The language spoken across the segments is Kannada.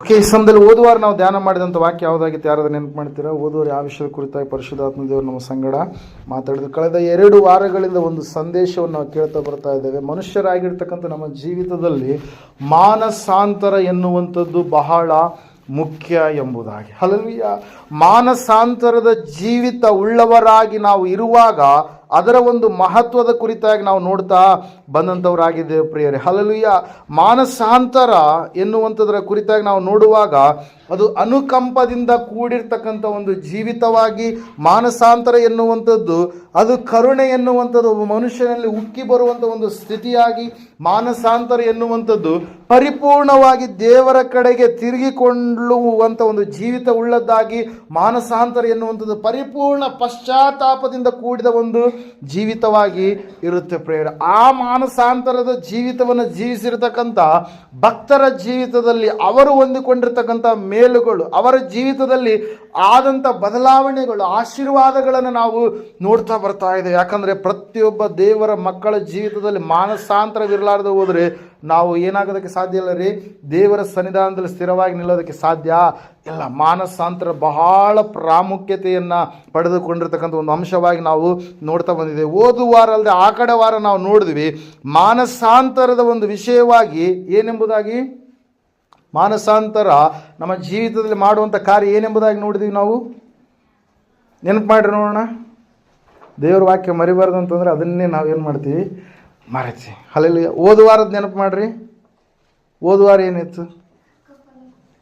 ಓಕೆ ಈ ಸಮಯದಲ್ಲಿ ಓದುವಾರ ನಾವು ಧ್ಯಾನ ಮಾಡಿದಂಥ ವಾಕ್ಯ ಯಾವುದಾಗಿತ್ತು? ಯಾರಾದ್ರೂ ನೆನಪು ಮಾಡ್ತೀರಾ? ಓದುವರು ಯಾವ ವಿಷಯದ ಕುರಿತಾಗಿ? ಪರಿಶುದ್ಧಾತ್ಮ ದೇವರು ನಮ್ಮ ಸಂಗಡ ಮಾತಾಡಿದ್ರು. ಕಳೆದ ಎರಡು ವಾರಗಳಿಂದ ಒಂದು ಸಂದೇಶವನ್ನು ನಾವು ಕೇಳ್ತಾ ಬರ್ತಾ ಇದ್ದೇವೆ. ಮನುಷ್ಯರಾಗಿರ್ತಕ್ಕಂಥ ನಮ್ಮ ಜೀವಿತದಲ್ಲಿ ಮಾನಸಾಂತರ ಎನ್ನುವಂಥದ್ದು ಬಹಳ ಮುಖ್ಯ ಎಂಬುದಾಗಿ. ಹಲವಿಯ ಮಾನಸಾಂತರದ ಜೀವಿತ ಉಳ್ಳವರಾಗಿ ನಾವು ಇರುವಾಗ ಅದರ ಒಂದು ಮಹತ್ವದ ಕುರಿತಾಗಿ ನಾವು ನೋಡ್ತಾ ಬಂದಂಥವರಾಗಿದ್ದೇವೆ ಪ್ರಿಯರೇ. ಹಲಲುಯ್ಯ ಮಾನಸಾಂತರ ಎನ್ನುವಂಥದ್ರ ಕುರಿತಾಗಿ ನಾವು ನೋಡುವಾಗ ಅದು ಅನುಕಂಪದಿಂದ ಕೂಡಿರ್ತಕ್ಕಂಥ ಒಂದು ಜೀವಿತವಾಗಿ ಮಾನಸಾಂತರ ಎನ್ನುವಂಥದ್ದು, ಅದು ಕರುಣೆ ಎನ್ನುವಂಥದ್ದು ಮನುಷ್ಯನಲ್ಲಿ ಉಕ್ಕಿ ಬರುವಂಥ ಒಂದು ಸ್ಥಿತಿಯಾಗಿ ಮಾನಸಾಂತರ ಎನ್ನುವಂಥದ್ದು ಪರಿಪೂರ್ಣವಾಗಿ ದೇವರ ಕಡೆಗೆ ತಿರುಗಿಕೊಳ್ಳುವಂಥ ಒಂದು ಜೀವಿತ ಉಳ್ಳದ್ದಾಗಿ ಮಾನಸಾಂತರ ಎನ್ನುವಂಥದ್ದು ಪರಿಪೂರ್ಣ ಪಶ್ಚಾತ್ತಾಪದಿಂದ ಕೂಡಿದ ಒಂದು ಜೀವಿತವಾಗಿ ಇರುತ್ತೆ ಪ್ರೇರ ಆ ಮಾನಸಾಂತರದ ಜೀವಿತವನ್ನು ಜೀವಿಸಿರ್ತಕ್ಕಂಥ ಭಕ್ತರ ಜೀವಿತದಲ್ಲಿ ಅವರು ಹೊಂದಿಕೊಂಡಿರ್ತಕ್ಕಂಥ ಮೇಲುಗಳು, ಅವರ ಜೀವಿತದಲ್ಲಿ ಆದಂಥ ಬದಲಾವಣೆಗಳು, ಆಶೀರ್ವಾದಗಳನ್ನು ನಾವು ನೋಡ್ತಾ ಬರ್ತಾ ಇದೆ. ಯಾಕಂದರೆ ಪ್ರತಿಯೊಬ್ಬ ದೇವರ ಮಕ್ಕಳ ಜೀವಿತದಲ್ಲಿ ಮಾನಸಾಂತರವಿರಲಾರ್ದು ಹೋದರೆ ನಾವು ಏನಾಗೋದಕ್ಕೆ ಸಾಧ್ಯ ಇಲ್ಲ ರೀ? ದೇವರ ಸನ್ನಿಧಾನದಲ್ಲಿ ಸ್ಥಿರವಾಗಿ ನಿಲ್ಲೋದಕ್ಕೆ ಸಾಧ್ಯ? ಇಲ್ಲ ಮಾನಸಾಂತರ ಬಹಳ ಪ್ರಾಮುಖ್ಯತೆಯನ್ನು ಪಡೆದುಕೊಂಡಿರ್ತಕ್ಕಂಥ ಒಂದು ಅಂಶವಾಗಿ ನಾವು ನೋಡ್ತಾ ಬಂದಿದ್ದೇವೆ. ಓದು ವಾರ ಅಲ್ಲದೆ ಆ ಕಡೆ ವಾರ ನಾವು ನೋಡಿದ್ವಿ, ಮಾನಸಾಂತರದ ಒಂದು ವಿಷಯವಾಗಿ ಏನೆಂಬುದಾಗಿ? ಮಾನಸಾಂತರ ನಮ್ಮ ಜೀವಿತದಲ್ಲಿ ಮಾಡುವಂಥ ಕಾರ್ಯ ಏನೆಂಬುದಾಗಿ ನೋಡಿದ್ವಿ ನಾವು? ನೆನಪು ಮಾಡಿರಿ ನೋಡೋಣ. ದೇವ್ರ ವಾಕ್ಯ ಮರಿಬಾರ್ದು ಅಂತಂದರೆ ಅದನ್ನೇ ನಾವೇನು ಮಾಡ್ತೀವಿ? ಮರೆತಿ. ಅಲ್ಲಿ ಓದುವಾರದ ನೆನಪು ಮಾಡ್ರಿ. ಓದುವಾರ ಏನಿತ್ತು?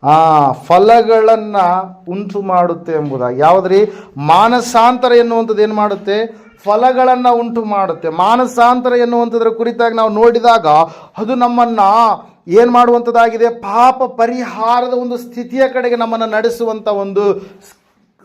ಆ ಫಲಗಳನ್ನು ಉಂಟು ಮಾಡುತ್ತೆ ಎಂಬುದಾಗಿ. ಯಾವುದ್ರಿ? ಮಾನಸಾಂತರ ಎನ್ನುವಂಥದ್ದು ಏನು ಮಾಡುತ್ತೆ? ಫಲಗಳನ್ನು ಉಂಟು ಮಾಡುತ್ತೆ. ಮಾನಸಾಂತರ ಎನ್ನುವಂಥದ್ರ ಕುರಿತಾಗಿ ನಾವು ನೋಡಿದಾಗ ಅದು ನಮ್ಮನ್ನ ಏನು ಮಾಡುವಂಥದ್ದಾಗಿದೆ? ಪಾಪ ಪರಿಹಾರದ ಒಂದು ಸ್ಥಿತಿಯ ಕಡೆಗೆ ನಮ್ಮನ್ನು ನಡೆಸುವಂಥ ಒಂದು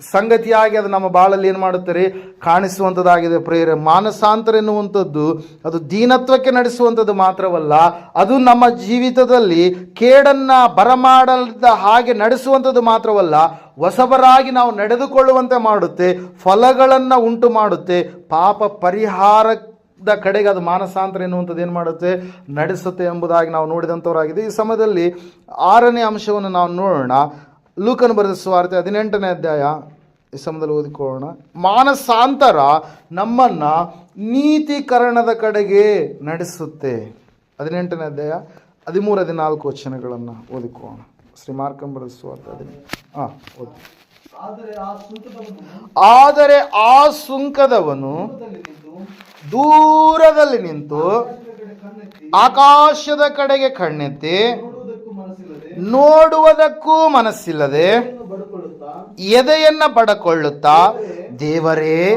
ಸಂಗತಿಯಾಗಿ ಅದು ನಮ್ಮ ಬಾಳಲ್ಲಿ ಏನು ಮಾಡುತ್ತಾರೆ ಕಾಣಿಸುವಂಥದ್ದಾಗಿದೆ ಪ್ರೇರ ಮಾನಸಾಂತರ ಎನ್ನುವಂಥದ್ದು ಅದು ದೀನತ್ವಕ್ಕೆ ನಡೆಸುವಂಥದ್ದು ಮಾತ್ರವಲ್ಲ, ಅದು ನಮ್ಮ ಜೀವಿತದಲ್ಲಿ ಕೇಡನ್ನು ಬರಮಾಡದ ಹಾಗೆ ನಡೆಸುವಂಥದ್ದು ಮಾತ್ರವಲ್ಲ, ಹೊಸಬರಾಗಿ ನಾವು ನಡೆದುಕೊಳ್ಳುವಂತೆ ಮಾಡುತ್ತೆ, ಫಲಗಳನ್ನು ಉಂಟು ಮಾಡುತ್ತೆ, ಪಾಪ ಪರಿಹಾರ ಕಡೆಗೆ ಅದು ಮಾನಸಾಂತರ ಎನ್ನುವಂಥದ್ದು ಏನು ಮಾಡುತ್ತೆ? ನಡೆಸುತ್ತೆ ಎಂಬುದಾಗಿ ನಾವು ನೋಡಿದಂಥವರಾಗಿದೆ. ಈ ಸಮಯದಲ್ಲಿ ಆರನೇ ಅಂಶವನ್ನು ನಾವು ನೋಡೋಣ. ಲೂಕನು ಬರೆದ ಸ್ವಾರ್ಥ ಹದಿನೆಂಟನೇ ಅಧ್ಯಾಯ ಈ ಸಮಯದಲ್ಲಿ ಓದಿಕೊಳ್ಳೋಣ. ಮಾನಸಾಂತರ ನಮ್ಮನ್ನು ನೀತೀಕರಣದ ಕಡೆಗೆ ನಡೆಸುತ್ತೆ. ಹದಿನೆಂಟನೇ ಅಧ್ಯಾಯ ಹದಿಮೂರು, ಹದಿನಾಲ್ಕು ವಚನಗಳನ್ನು ಓದಿಕೊಳ್ಳೋಣ. ಶ್ರೀ ಮಾರ್ಕಂ ಬರೆದ ಸ್ವಾರ್ಥ ಹದಿನೆಂಟು. ಹಾಂ, ಓದಿ. ಆದರೆ ಆ ಸುಂಕದವನು ದೂರದಲ್ಲಿ ನಿಂತು ಆಕಾಶದ ಕಡೆಗೆ ಕಣ್ಣೆತ್ತಿ ನೋಡುವುದಕ್ಕೂ ಮನಸ್ಸಿಲ್ಲದೆ ಎದೆಯನ್ನ ಪಡಕೊಳ್ಳುತ್ತಾ? ದೇವರೇ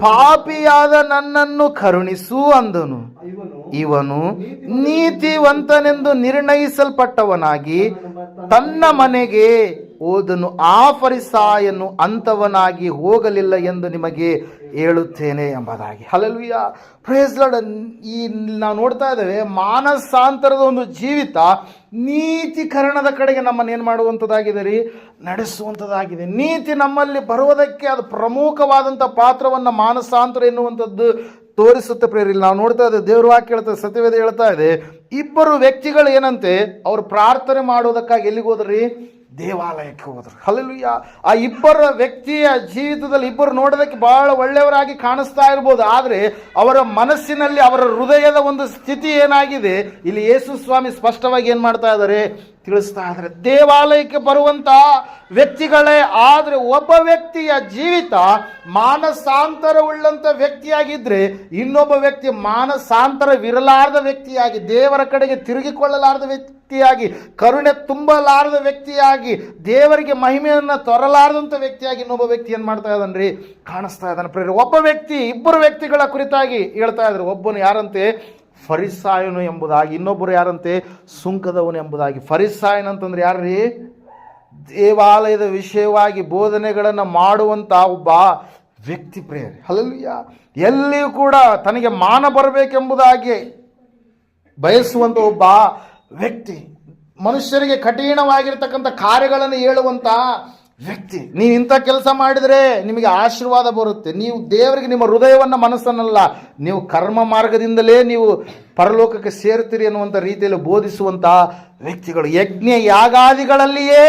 ಪಾಪಿಯಾದ ನನ್ನನ್ನು ಕರುಣಿಸು ಅಂದನು. ಇವನು ಇವನು ನೀತಿವಂತನೆಂದು ನಿರ್ಣಯಿಸಲ್ಪಟ್ಟವನಾಗಿ ತನ್ನ ಮನೆಗೆ ಓದನು ಆ ಫರಿಸಾಯನ್ನು ಅಂತವನಾಗಿ ಹೋಗಲಿಲ್ಲ ಎಂದು ನಿಮಗೆ ಹೇಳುತ್ತೇನೆ ಎಂಬುದಾಗಿ. ಅಲ್ಲಲ್ವಿಯ ಪ್ರೇಸ್ ಲಾರ್ಡ್ ಈ ನಾವು ನೋಡ್ತಾ ಇದ್ದೇವೆ, ಮಾನಸಾಂತರದ ಒಂದು ಜೀವಿತ ನೀತಿಕರಣದ ಕಡೆಗೆ ನಮ್ಮನ್ನು ಏನು ಮಾಡುವಂಥದ್ದಾಗಿದೆ ರೀ ನಡೆಸುವಂಥದ್ದಾಗಿದೆ. ನೀತಿ ನಮ್ಮಲ್ಲಿ ಬರುವುದಕ್ಕೆ ಅದು ಪ್ರಮುಖವಾದಂಥ ಪಾತ್ರವನ್ನು ಮಾನಸಾಂತರ ಎನ್ನುವಂಥದ್ದು ತೋರಿಸುತ್ತೆ ಪ್ರೇರಿಲ್ಲ ನಾವು ನೋಡ್ತಾ ಇದ್ದೇವೆ, ದೇವ್ರ ವಾಕ್ಯ ಹೇಳ್ತಾ ಸತ್ಯವೇದ ಹೇಳ್ತಾ ಇದೆ, ಇಬ್ಬರು ವ್ಯಕ್ತಿಗಳು ಏನಂತೆ? ಅವರು ಪ್ರಾರ್ಥನೆ ಮಾಡೋದಕ್ಕಾಗಿ ಎಲ್ಲಿಗೆ ಹೋದ್ರಿ? ದೇವಾಲಯಕ್ಕೆ ಹೋದರು. ಹಲಲುಯ್ಯ ಆ ಇಬ್ಬರ ವ್ಯಕ್ತಿಯ ಜೀವಿತದಲ್ಲಿ ಇಬ್ಬರು ನೋಡೋದಕ್ಕೆ ಭಾಳ ಒಳ್ಳೆಯವರಾಗಿ ಕಾಣಿಸ್ತಾ ಇರ್ಬೋದು. ಆದರೆ ಅವರ ಮನಸ್ಸಿನಲ್ಲಿ ಅವರ ಹೃದಯದ ಒಂದು ಸ್ಥಿತಿ ಏನಾಗಿದೆ? ಇಲ್ಲಿ ಯೇಸು ಸ್ವಾಮಿ ಸ್ಪಷ್ಟವಾಗಿ ಏನು ಮಾಡ್ತಾ ಇದ್ದಾರೆ? ತಿಳಿಸ್ತಾ ಇದ್ದಾರೆ. ದೇವಾಲಯಕ್ಕೆ ಬರುವಂಥ ವ್ಯಕ್ತಿಗಳೇ, ಆದರೆ ಒಬ್ಬ ವ್ಯಕ್ತಿಯ ಜೀವಿತ ಮಾನಸಾಂತರವುಳ್ಳಂಥ ವ್ಯಕ್ತಿಯಾಗಿದ್ದರೆ ಇನ್ನೊಬ್ಬ ವ್ಯಕ್ತಿ ಮಾನಸಾಂತರವಿರಲಾರದ ವ್ಯಕ್ತಿಯಾಗಿ, ದೇವರ ಕಡೆಗೆ ತಿರುಗಿಕೊಳ್ಳಲಾರದ ವ್ಯಕ್ತಿಯಾಗಿ, ಕರುಣೆ ತುಂಬಲಾರದ ವ್ಯಕ್ತಿಯಾಗಿ ದೇವರಿಗೆ ಮಹಿಮೆಯನ್ನು ತೊರಲಾರದಂಥ ವ್ಯಕ್ತಿಯಾಗಿ ಇನ್ನೊಬ್ಬ ವ್ಯಕ್ತಿ ಏನು ಮಾಡ್ತಾ ಇದ್ದಾನೆ ಕಾಣಿಸ್ತಾ ಇದ್ದಾನೆ. ಪ್ರೇರಿ ಒಬ್ಬ ವ್ಯಕ್ತಿ ಇಬ್ಬರು ವ್ಯಕ್ತಿಗಳ ಕುರಿತಾಗಿ ಹೇಳ್ತಾ ಇದ್ರು. ಒಬ್ಬನು ಯಾರಂತೆ? ಫರಿಸಾಯನು ಎಂಬುದಾಗಿ, ಇನ್ನೊಬ್ಬರು ಯಾರಂತೆ? ಸುಂಕದವನು ಎಂಬುದಾಗಿ. ಫರಿಸಾಯನ್ ಅಂತಂದ್ರೆ ಯಾರ್ರೀ? ದೇವಾಲಯದ ವಿಷಯವಾಗಿ ಬೋಧನೆಗಳನ್ನು ಮಾಡುವಂಥ ಒಬ್ಬ ವ್ಯಕ್ತಿ ಪ್ರೇರಿ ಅಲ್ಲಿಯ ಎಲ್ಲಿಯೂ ಕೂಡ ತನಗೆ ಮಾನ ಬರಬೇಕೆಂಬುದಾಗಿ ಬಯಸುವಂಥ ಒಬ್ಬ ವ್ಯಕ್ತಿ. ಮನುಷ್ಯರಿಗೆ ಕಠಿಣವಾಗಿರ್ತಕ್ಕಂಥ ಕಾರ್ಯಗಳನ್ನು ಹೇಳುವಂಥ ವ್ಯಕ್ತಿ ನೀವು ಇಂಥ ಕೆಲಸ ಮಾಡಿದರೆ ನಿಮಗೆ ಆಶೀರ್ವಾದ ಬರುತ್ತೆ. ನೀವು ದೇವರಿಗೆ ನಿಮ್ಮ ಹೃದಯವನ್ನು ಮನಸ್ಸನ್ನಲ್ಲ, ನೀವು ಕರ್ಮ ಮಾರ್ಗದಿಂದಲೇ ನೀವು ಪರಲೋಕಕ್ಕೆ ಸೇರ್ತೀರಿ ಅನ್ನುವಂಥ ರೀತಿಯಲ್ಲಿ ಬೋಧಿಸುವಂತಹ ವ್ಯಕ್ತಿಗಳು. ಯಜ್ಞ ಯಾಗಾದಿಗಳಲ್ಲಿಯೇ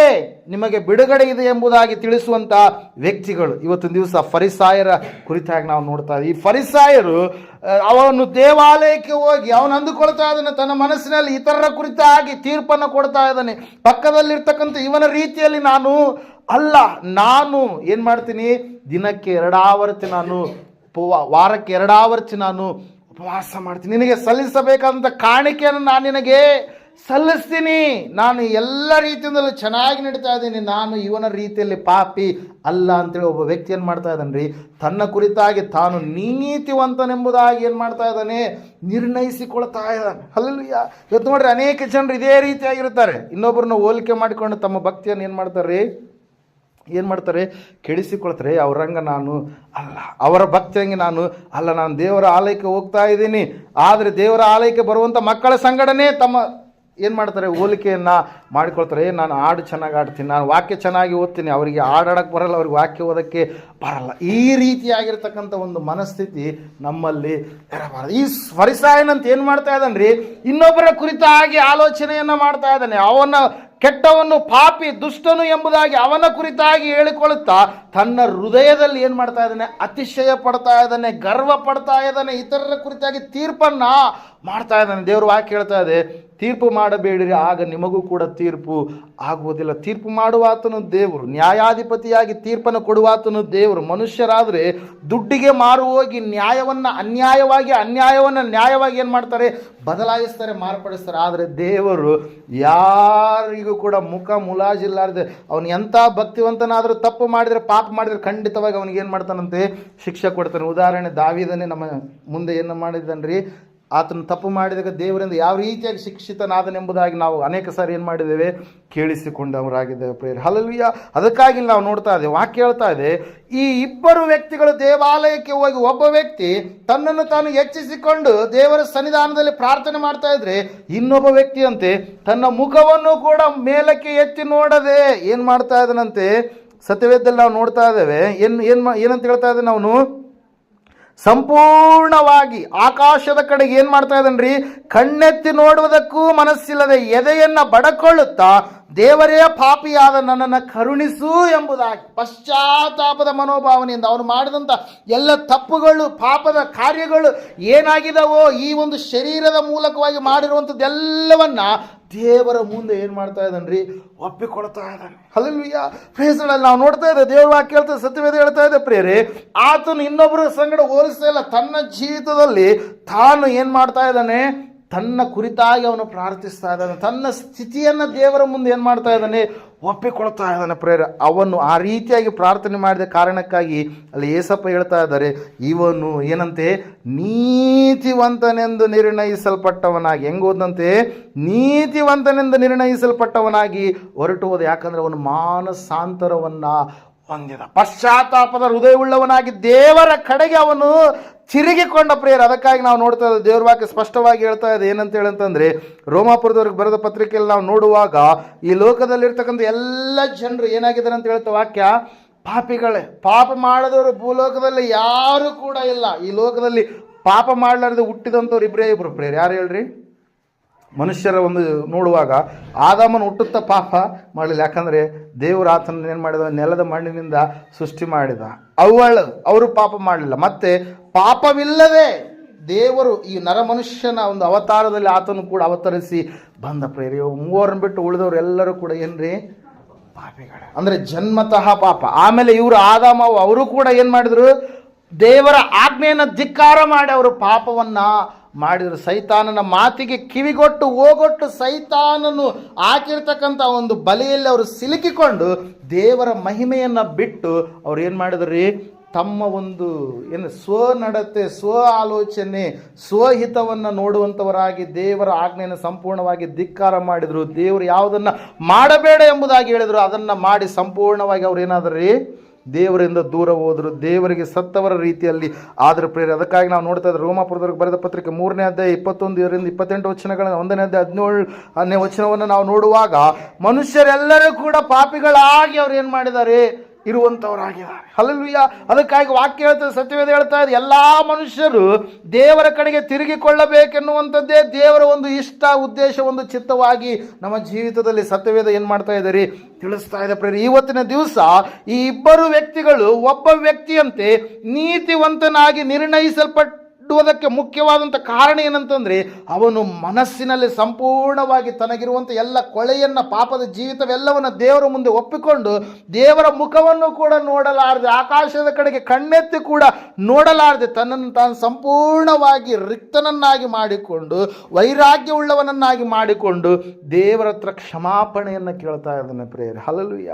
ನಿಮಗೆ ಬಿಡುಗಡೆ ಇದೆ ಎಂಬುದಾಗಿ ತಿಳಿಸುವಂತಹ ವ್ಯಕ್ತಿಗಳು. ಇವತ್ತಿನ ದಿವಸ ಫರಿಸಾಯರ ಕುರಿತಾಗಿ ನಾವು ನೋಡ್ತಾ ಇದ್ದೀವಿ. ಈ ಫರಿಸಾಯರು ಅವನು ದೇವಾಲಯಕ್ಕೆ ಹೋಗಿ ಅವನು ಅಂದುಕೊಳ್ತಾ ಇದ್ದಾನೆ. ತನ್ನ ಮನಸ್ಸಿನಲ್ಲಿ ಇತರರ ಕುರಿತಾಗಿ ತೀರ್ಪನ್ನು ಕೊಡ್ತಾ ಇದ್ದಾನೆ. ಪಕ್ಕದಲ್ಲಿರ್ತಕ್ಕಂಥ ಇವನ ರೀತಿಯಲ್ಲಿ ನಾನು ಅಲ್ಲ, ನಾನು ಏನು ಮಾಡ್ತೀನಿ? ದಿನಕ್ಕೆ ಎರಡಾವರ್ತಿ ನಾನು ವಾರಕ್ಕೆ ಎರಡಾವರ್ತಿ ನಾನು ಉಪವಾಸ ಮಾಡ್ತೀನಿ. ನಿನಗೆ ಸಲ್ಲಿಸಬೇಕಾದಂಥ ಕಾಣಿಕೆಯನ್ನು ನಾನು ನಿನಗೆ ಸಲ್ಲಿಸ್ತೀನಿ. ನಾನು ಎಲ್ಲ ರೀತಿಯಿಂದಲೂ ಚೆನ್ನಾಗಿ ನಡೀತಾ ಇದ್ದೀನಿ. ನಾನು ಇವನ ರೀತಿಯಲ್ಲಿ ಪಾಪಿ ಅಲ್ಲ ಅಂತೇಳಿ ಒಬ್ಬ ವ್ಯಕ್ತಿ ಏನು ಮಾಡ್ತಾ ಇದ್ದಾನೆ ರೀ ತನ್ನ ಕುರಿತಾಗಿ ತಾನು ನೀತಿವಂತನೆಂಬುದಾಗಿ ಏನು ಮಾಡ್ತಾ ಇದ್ದಾನೆ? ನಿರ್ಣಯಿಸಿಕೊಳ್ತಾ ಇದ್ದಾನೆ. ಅಲ್ಲಿ ಇವತ್ತು ನೋಡ್ರಿ, ಅನೇಕ ಜನರು ಇದೇ ರೀತಿಯಾಗಿರ್ತಾರೆ ಇನ್ನೊಬ್ಬರನ್ನ ಹೋಲಿಕೆ ಮಾಡಿಕೊಂಡು ತಮ್ಮ ಭಕ್ತಿಯನ್ನು ಏನು ಮಾಡ್ತಾರೆ? ರೀ ಏನು ಮಾಡ್ತಾರೆ? ಕೆಡಿಸಿಕೊಳ್ತಾರೆ ಅವರಂಗ ನಾನು ಅಲ್ಲ ಅವರ ಭಕ್ತಿಯಂಗೆ ನಾನು ಅಲ್ಲ ನಾನು ದೇವರ ಆಲಯಕ್ಕೆ ಹೋಗ್ತಾ ಇದ್ದೀನಿ. ಆದರೆ ದೇವರ ಆಲಯಕ್ಕೆ ಬರುವಂಥ ಮಕ್ಕಳ ಸಂಘಟನೆ ತಮ್ಮ ಏನು ಮಾಡ್ತಾರೆ? ಹೋಲಿಕೆಯನ್ನು ಮಾಡಿಕೊಳ್ತಾರೆ "ಏ, ನಾನು ಹಾಡು ಚೆನ್ನಾಗಿ ಆಡ್ತೀನಿ ನಾನು ವಾಕ್ಯ ಚೆನ್ನಾಗಿ ಓದ್ತೀನಿ ಅವರಿಗೆ ಹಾಡಾಡೋಕ್ಕೆ ಬರಲ್ಲ ಅವ್ರಿಗೆ ವಾಕ್ಯ ಓದೋಕ್ಕೆ ಬರಲ್ಲ. ಈ ರೀತಿಯಾಗಿರ್ತಕ್ಕಂಥ ಒಂದು ಮನಸ್ಥಿತಿ ನಮ್ಮಲ್ಲಿ ಇರಬಾರದು ಈ ಸ್ವರಿಸಾಯನಂತ ಏನು ಮಾಡ್ತಾ ಇದ್ದಾನೆ ರೀ ಇನ್ನೊಬ್ಬರ ಕುರಿತಾಗಿ ಆಲೋಚನೆಯನ್ನು ಮಾಡ್ತಾ ಇದ್ದಾನೆ. ಅವನ ಕೆಟ್ಟವನು ಪಾಪಿ, ದುಷ್ಟನು ಎಂಬುದಾಗಿ ಅವನ ಕುರಿತಾಗಿ ಹೇಳಿಕೊಳ್ಳುತ್ತಾ ತನ್ನ ಹೃದಯದಲ್ಲಿ ಏನು ಮಾಡ್ತಾ ಇದ್ದಾನೆ? ಅತಿಶಯ ಪಡ್ತಾ ಇದ್ದಾನೆ, ಗರ್ವ ಪಡ್ತಾ ಇದ್ದಾನೆ, ಇತರರ ಕುರಿತಾಗಿ ತೀರ್ಪನ್ನ ಮಾಡ್ತಾ ಇದ್ದಾನೆ. ದೇವರು ವಾಕ್ಯ ಹೇಳ್ತಾ ಇದೆ, ತೀರ್ಪು ಮಾಡಬೇಡಿರಿ, ಆಗ ನಿಮಗೂ ಕೂಡ ತೀರ್ಪು ಆಗುವುದಿಲ್ಲ. ತೀರ್ಪು ಮಾಡುವಾತನು ದೇವರು, ನ್ಯಾಯಾಧಿಪತಿಯಾಗಿ ತೀರ್ಪನ್ನು ಕೊಡುವಾತನು ದೇವರು. ಮನುಷ್ಯರಾದರೆ ದುಡ್ಡಿಗೆ ಮಾರು ಹೋಗಿ ನ್ಯಾಯವನ್ನು ಅನ್ಯಾಯವಾಗಿ, ಅನ್ಯಾಯವನ್ನು ನ್ಯಾಯವಾಗಿ ಏನು ಮಾಡ್ತಾರೆ? ಬದಲಾಯಿಸ್ತಾರೆ, ಮಾರ್ಪಡಿಸ್ತಾರೆ. ಆದರೆ ದೇವರು ಯಾರಿಗೂ ಕೂಡ ಮುಖ ಮುಲಾಜಿಲ್ಲಾರದೆ, ಅವನು ಎಂಥ ಭಕ್ತಿವಂತನಾದರೂ ತಪ್ಪು ಮಾಡಿದರೆ, ಪಾಪ ಮಾಡಿದರೆ ಖಂಡಿತವಾಗಿ ಅವನಿಗೆ ಏನು ಮಾಡ್ತಾನಂತೆ? ಶಿಕ್ಷೆ ಕೊಡ್ತಾನೆ. ಉದಾಹರಣೆ ದಾವಿದನೇ ನಮ್ಮ ಮುಂದೆ ಏನು ಮಾಡಿದ್ದಾನ್ರಿ? ಆತನು ತಪ್ಪು ಮಾಡಿದಾಗ ದೇವರಿಂದ ಯಾವ ರೀತಿಯಾಗಿ ಶಿಕ್ಷಿತನಾದನೆಂಬುದಾಗಿ ನಾವು ಅನೇಕ ಸಾರಿ ಏನು ಮಾಡಿದ್ದೇವೆ? ಕೇಳಿಸಿಕೊಂಡವರಾಗಿದ್ದೇವೆ ಪ್ರೇರ್ ಹಲಲ್ವಿಯ ಅದಕ್ಕಾಗಿ ನಾವು ನೋಡ್ತಾ ಇದ್ದೇವೆ, ವಾಕ್ಯ ಹೇಳ್ತಾ ಇದೆ, ಈ ಇಬ್ಬರು ವ್ಯಕ್ತಿಗಳು ದೇವಾಲಯಕ್ಕೆ ಹೋಗಿ ಒಬ್ಬ ವ್ಯಕ್ತಿ ತನ್ನನ್ನು ತಾನು ಹೆಚ್ಚಿಸಿಕೊಂಡು ದೇವರ ಸನ್ನಿಧಾನದಲ್ಲಿ ಪ್ರಾರ್ಥನೆ ಮಾಡ್ತಾ ಇದ್ರೆ ಇನ್ನೊಬ್ಬ ವ್ಯಕ್ತಿಯಂತೆ ತನ್ನ ಮುಖವನ್ನು ಕೂಡ ಮೇಲಕ್ಕೆ ಎತ್ತಿ ನೋಡದೆ ಏನು ಮಾಡ್ತಾ ಇದ್ದಾನಂತೆ? ಸತ್ಯವೇದದಲ್ಲಿ ನಾವು ನೋಡ್ತಾ ಇದ್ದೇವೆ, ಏನು ಏನು ಏನಂತ ಹೇಳ್ತಾ ಇದ್ದಾನೆ ಅವನು? ಸಂಪೂರ್ಣವಾಗಿ ಆಕಾಶದ ಕಡೆಗೆ ಏನು ಮಾಡ್ತಾ ಇದ್ದಾನ್ರಿ? ಕಣ್ಣೆತ್ತಿ ನೋಡುವುದಕ್ಕೂ ಮನಸ್ಸಿಲ್ಲದೆ ಎದೆಯನ್ನ ಬಡಕೊಳ್ಳುತ್ತಾ ದೇವರೇ ಪಾಪಿಯಾದ ನನ್ನನ್ನು ಕರುಣಿಸು ಎಂಬುದಾಗಿ. ಪಶ್ಚಾತ್ತಾಪದ ಮನೋಭಾವನೆಯಿಂದ ಅವನು ಮಾಡಿದಂಥ ಎಲ್ಲ ತಪ್ಪುಗಳು, ಪಾಪದ ಕಾರ್ಯಗಳು ಏನಾಗಿದವೋ ಈ ಒಂದು ಶರೀರದ ಮೂಲಕವಾಗಿ ಮಾಡಿರುವಂಥದ್ದೆಲ್ಲವನ್ನ ದೇವರ ಮುಂದೆ ಏನು ಮಾಡ್ತಾ ಇದ್ದಾನೆ ರೀ ಒಪ್ಪಿಕೊಳ್ತಾ ಇದ್ದಾನೆ. ಅಲ್ಲಿಯ ಫೇಸ್ಗಳಲ್ಲಿ ನಾವು ನೋಡ್ತಾ ಇದ್ದೇವೆ ದೇವರು ವಾಕ್ಯ ಹೇಳ್ತಾ ಸತ್ಯವೇದ ಹೇಳ್ತಾ ಇದ್ದೆ ಪ್ರೇರೆ ಆತನು ಇನ್ನೊಬ್ಬರ ಸಂಗಡ ಹೋಲಿಸ್ತಾ ಇಲ್ಲ. ತನ್ನ ಜೀವಿತದಲ್ಲಿ ತಾನು ಏನು ಮಾಡ್ತಾ ಇದ್ದಾನೆ? ತನ್ನ ಕುರಿತಾಗಿ ಅವನು ಪ್ರಾರ್ಥಿಸ್ತಾ ಇದ್ದಾನೆ. ತನ್ನ ಸ್ಥಿತಿಯನ್ನು ದೇವರ ಮುಂದೆ ಏನು ಮಾಡ್ತಾ ಇದ್ದಾನೆ? ಒಪ್ಪಿಕೊಳ್ತಾ ಇದ್ದಾನೆ ಪ್ರೇರ. ಅವನು ಆ ರೀತಿಯಾಗಿ ಪ್ರಾರ್ಥನೆ ಮಾಡಿದ ಕಾರಣಕ್ಕಾಗಿ ಅಲ್ಲಿ ಏಸಪ್ಪ ಹೇಳ್ತಾ ಇದ್ದಾರೆ, ಇವನು ಏನಂತೆ? ನೀತಿವಂತನೆಂದು ನಿರ್ಣಯಿಸಲ್ಪಟ್ಟವನಾಗಿ. ಹೆಂಗ್ ಹೋದಂತೆ ನೀತಿವಂತನೆಂದು ನಿರ್ಣಯಿಸಲ್ಪಟ್ಟವನಾಗಿ ಹೊರಟು ಹೋದ. ಯಾಕಂದ್ರೆ ಅವನು ಮಾನಸಾಂತರವನ್ನ ಹೊಂದಿದ. ಪಶ್ಚಾತ್ತಾಪದ ಹೃದಯವುಳ್ಳವನಾಗಿ ದೇವರ ಕಡೆಗೆ ಅವನು ತಿರುಗಿಕೊಂಡ ಪ್ರೇಯರ್. ಅದಕ್ಕಾಗಿ ನಾವು ನೋಡ್ತಾ ಇದ್ದೇವೆ ದೇವ್ರ ವಾಕ್ಯ ಸ್ಪಷ್ಟವಾಗಿ ಹೇಳ್ತಾ ಇದೆ. ಏನಂತ ಹೇಳಂತಂದ್ರೆ, ರೋಮಾಪುರದವ್ರಿಗೆ ಬರೆದ ಪತ್ರಿಕೆಯಲ್ಲಿ ನಾವು ನೋಡುವಾಗ ಈ ಲೋಕದಲ್ಲಿರ್ತಕ್ಕಂಥ ಎಲ್ಲ ಜನರು ಏನಾಗಿದ್ದಾರೆ ಅಂತ ಹೇಳ್ತಾ ವಾಕ್ಯ, ಪಾಪಿಗಳೇ, ಪಾಪ ಮಾಡದವರು ಭೂಲೋಕದಲ್ಲಿ ಯಾರು ಕೂಡ ಇಲ್ಲ. ಈ ಲೋಕದಲ್ಲಿ ಪಾಪ ಮಾಡಲಾರದೆ ಹುಟ್ಟಿದಂಥವ್ರು ಇಬ್ಬರೇ ಇಬ್ಬರು ಪ್ರೇಯರ್. ಯಾರು ಹೇಳ್ರಿ? ಮನುಷ್ಯರ ಒಂದು ನೋಡುವಾಗ ಆದಾಮನ ಹುಟ್ಟುತ್ತಾ ಪಾಪ ಮಾಡಲಿಲ್ಲ. ಯಾಕಂದರೆ ದೇವರು ಆತನ ಏನು ಮಾಡಿದ? ನೆಲದ ಮಣ್ಣಿನಿಂದ ಸೃಷ್ಟಿ ಮಾಡಿದ. ಅವಳು, ಅವರು ಪಾಪ ಮಾಡಲಿಲ್ಲ. ಮತ್ತೆ ಪಾಪವಿಲ್ಲದೆ ದೇವರು ಈ ನರಮನುಷ್ಯನ ಒಂದು ಅವತಾರದಲ್ಲಿ ಆತನು ಕೂಡ ಅವತರಿಸಿ ಬಂದ ಪ್ರೇರಿ ಮೂವರನ್ನು ಬಿಟ್ಟು ಉಳಿದವರು ಎಲ್ಲರೂ ಕೂಡ ಏನ್ರಿ? ಪಾಪಿಗಳ. ಅಂದರೆ ಜನ್ಮತಃ ಪಾಪ. ಆಮೇಲೆ ಇವರು ಆದಾಮ ಅವರು ಕೂಡ ಏನು ಮಾಡಿದ್ರು? ದೇವರ ಆಜ್ಞೆಯನ್ನು ಧಿಕ್ಕಾರ ಮಾಡಿ ಅವರು ಪಾಪವನ್ನ ಮಾಡಿದರು ಸೈತಾನನ ಮಾತಿಗೆ ಕಿವಿಗೊಟ್ಟು ಹೋಗೊಟ್ಟು ಸೈತಾನನು ಹಾಕಿರ್ತಕ್ಕಂಥ ಒಂದು ಬಲೆಯಲ್ಲಿ ಅವರು ಸಿಲುಕಿಕೊಂಡು ದೇವರ ಮಹಿಮೆಯನ್ನು ಬಿಟ್ಟು ಅವ್ರು ಏನು ಮಾಡಿದ್ರಿ? ತಮ್ಮ ಒಂದು ಏನು ಸ್ವನಡತೆ ಸ್ವ ಆಲೋಚನೆ ಸ್ವಹಿತವನ್ನು ನೋಡುವಂಥವರಾಗಿ ದೇವರ ಆಜ್ಞೆಯನ್ನು ಸಂಪೂರ್ಣವಾಗಿ ಧಿಕ್ಕಾರ ಮಾಡಿದರು. ದೇವರು ಯಾವುದನ್ನು ಮಾಡಬೇಡ ಎಂಬುದಾಗಿ ಹೇಳಿದರು. ಅದನ್ನು ಮಾಡಿ ಸಂಪೂರ್ಣವಾಗಿ ಅವ್ರು ಏನಾದ್ರಿ? ದೇವರಿಂದ ದೂರ ಹೋದರು, ದೇವರಿಗೆ ಸತ್ತವರ ರೀತಿಯಲ್ಲಿ ಆದರೆ ಪ್ರೇರೆ ಅದಕ್ಕಾಗಿ ನಾವು ನೋಡ್ತಾ ಇದ್ದರೆ ರೋಮಾಪುರದವ್ರಿಗೆ ಬರೆದ ಪತ್ರಿಕೆ ಮೂರನೇ ಅಧ್ಯಾಯ ಇಪ್ಪತ್ತೊಂದು ಇದರಿಂದ ಇಪ್ಪತ್ತೆಂಟು ವಚನಗಳನ್ನು ಒಂದನೇ ಅಧ್ಯಾಯ ಹದಿನೇಳನೇ ವಚನವನ್ನು ನಾವು ನೋಡುವಾಗ ಮನುಷ್ಯರೆಲ್ಲರೂ ಕೂಡ ಪಾಪಿಗಳಾಗಿ ಅವ್ರು ಏನು ಮಾಡಿದ್ದಾರೆ? ಇರುವಂಥವರಾಗಿದ್ದಾರೆ ಹಲಲುಯ್ಯ ಅದಕ್ಕಾಗಿ ವಾಕ್ಯ ಹೇಳ್ತದೆ, ಸತ್ಯವೇದ ಹೇಳ್ತಾ ಇದೆ, ಎಲ್ಲ ಮನುಷ್ಯರು ದೇವರ ಕಡೆಗೆ ತಿರುಗಿಕೊಳ್ಳಬೇಕೆನ್ನುವಂಥದ್ದೇ ದೇವರ ಒಂದು ಇಷ್ಟ, ಉದ್ದೇಶ, ಒಂದು ಚಿತ್ತವಾಗಿ ನಮ್ಮ ಜೀವಿತದಲ್ಲಿ ಸತ್ಯವೇದ ಏನು ಮಾಡ್ತಾ ಇದ್ದಾರೆ? ತಿಳಿಸ್ತಾ ಇದೆ ಪ್ರೇರಿ ಇವತ್ತಿನ ದಿವಸ ಈ ಇಬ್ಬರು ವ್ಯಕ್ತಿಗಳು ಒಬ್ಬ ವ್ಯಕ್ತಿಯಂತೆ ನೀತಿವಂತನಾಗಿ ನಿರ್ಣಯಿಸಲ್ಪಟ್ಟ ಇಡುವುದಕ್ಕೆ ಮುಖ್ಯವಾದಂಥ ಕಾರಣ ಏನಂತಂದರೆ, ಅವನು ಮನಸ್ಸಿನಲ್ಲಿ ಸಂಪೂರ್ಣವಾಗಿ ತನಗಿರುವಂಥ ಎಲ್ಲ ಕೊಳೆಯನ್ನು, ಪಾಪದ ಜೀವಿತವೆಲ್ಲವನ್ನು ದೇವರ ಮುಂದೆ ಒಪ್ಪಿಕೊಂಡು, ದೇವರ ಮುಖವನ್ನು ಕೂಡ ನೋಡಲಾರದೆ, ಆಕಾಶದ ಕಡೆಗೆ ಕಣ್ಣೆತ್ತಿ ಕೂಡ ನೋಡಲಾರದೆ, ತನ್ನನ್ನು ತಾನು ಸಂಪೂರ್ಣವಾಗಿ ರಿಕ್ತನನ್ನಾಗಿ ಮಾಡಿಕೊಂಡು, ವೈರಾಗ್ಯವುಳ್ಳವನನ್ನಾಗಿ ಮಾಡಿಕೊಂಡು ದೇವರ ಹತ್ರ ಕ್ಷಮಾಪಣೆಯನ್ನು ಕೇಳ್ತಾ ಇದ್ದಾನೆ ಪ್ರೇಯರ್. ಹಲಲುಯ್ಯ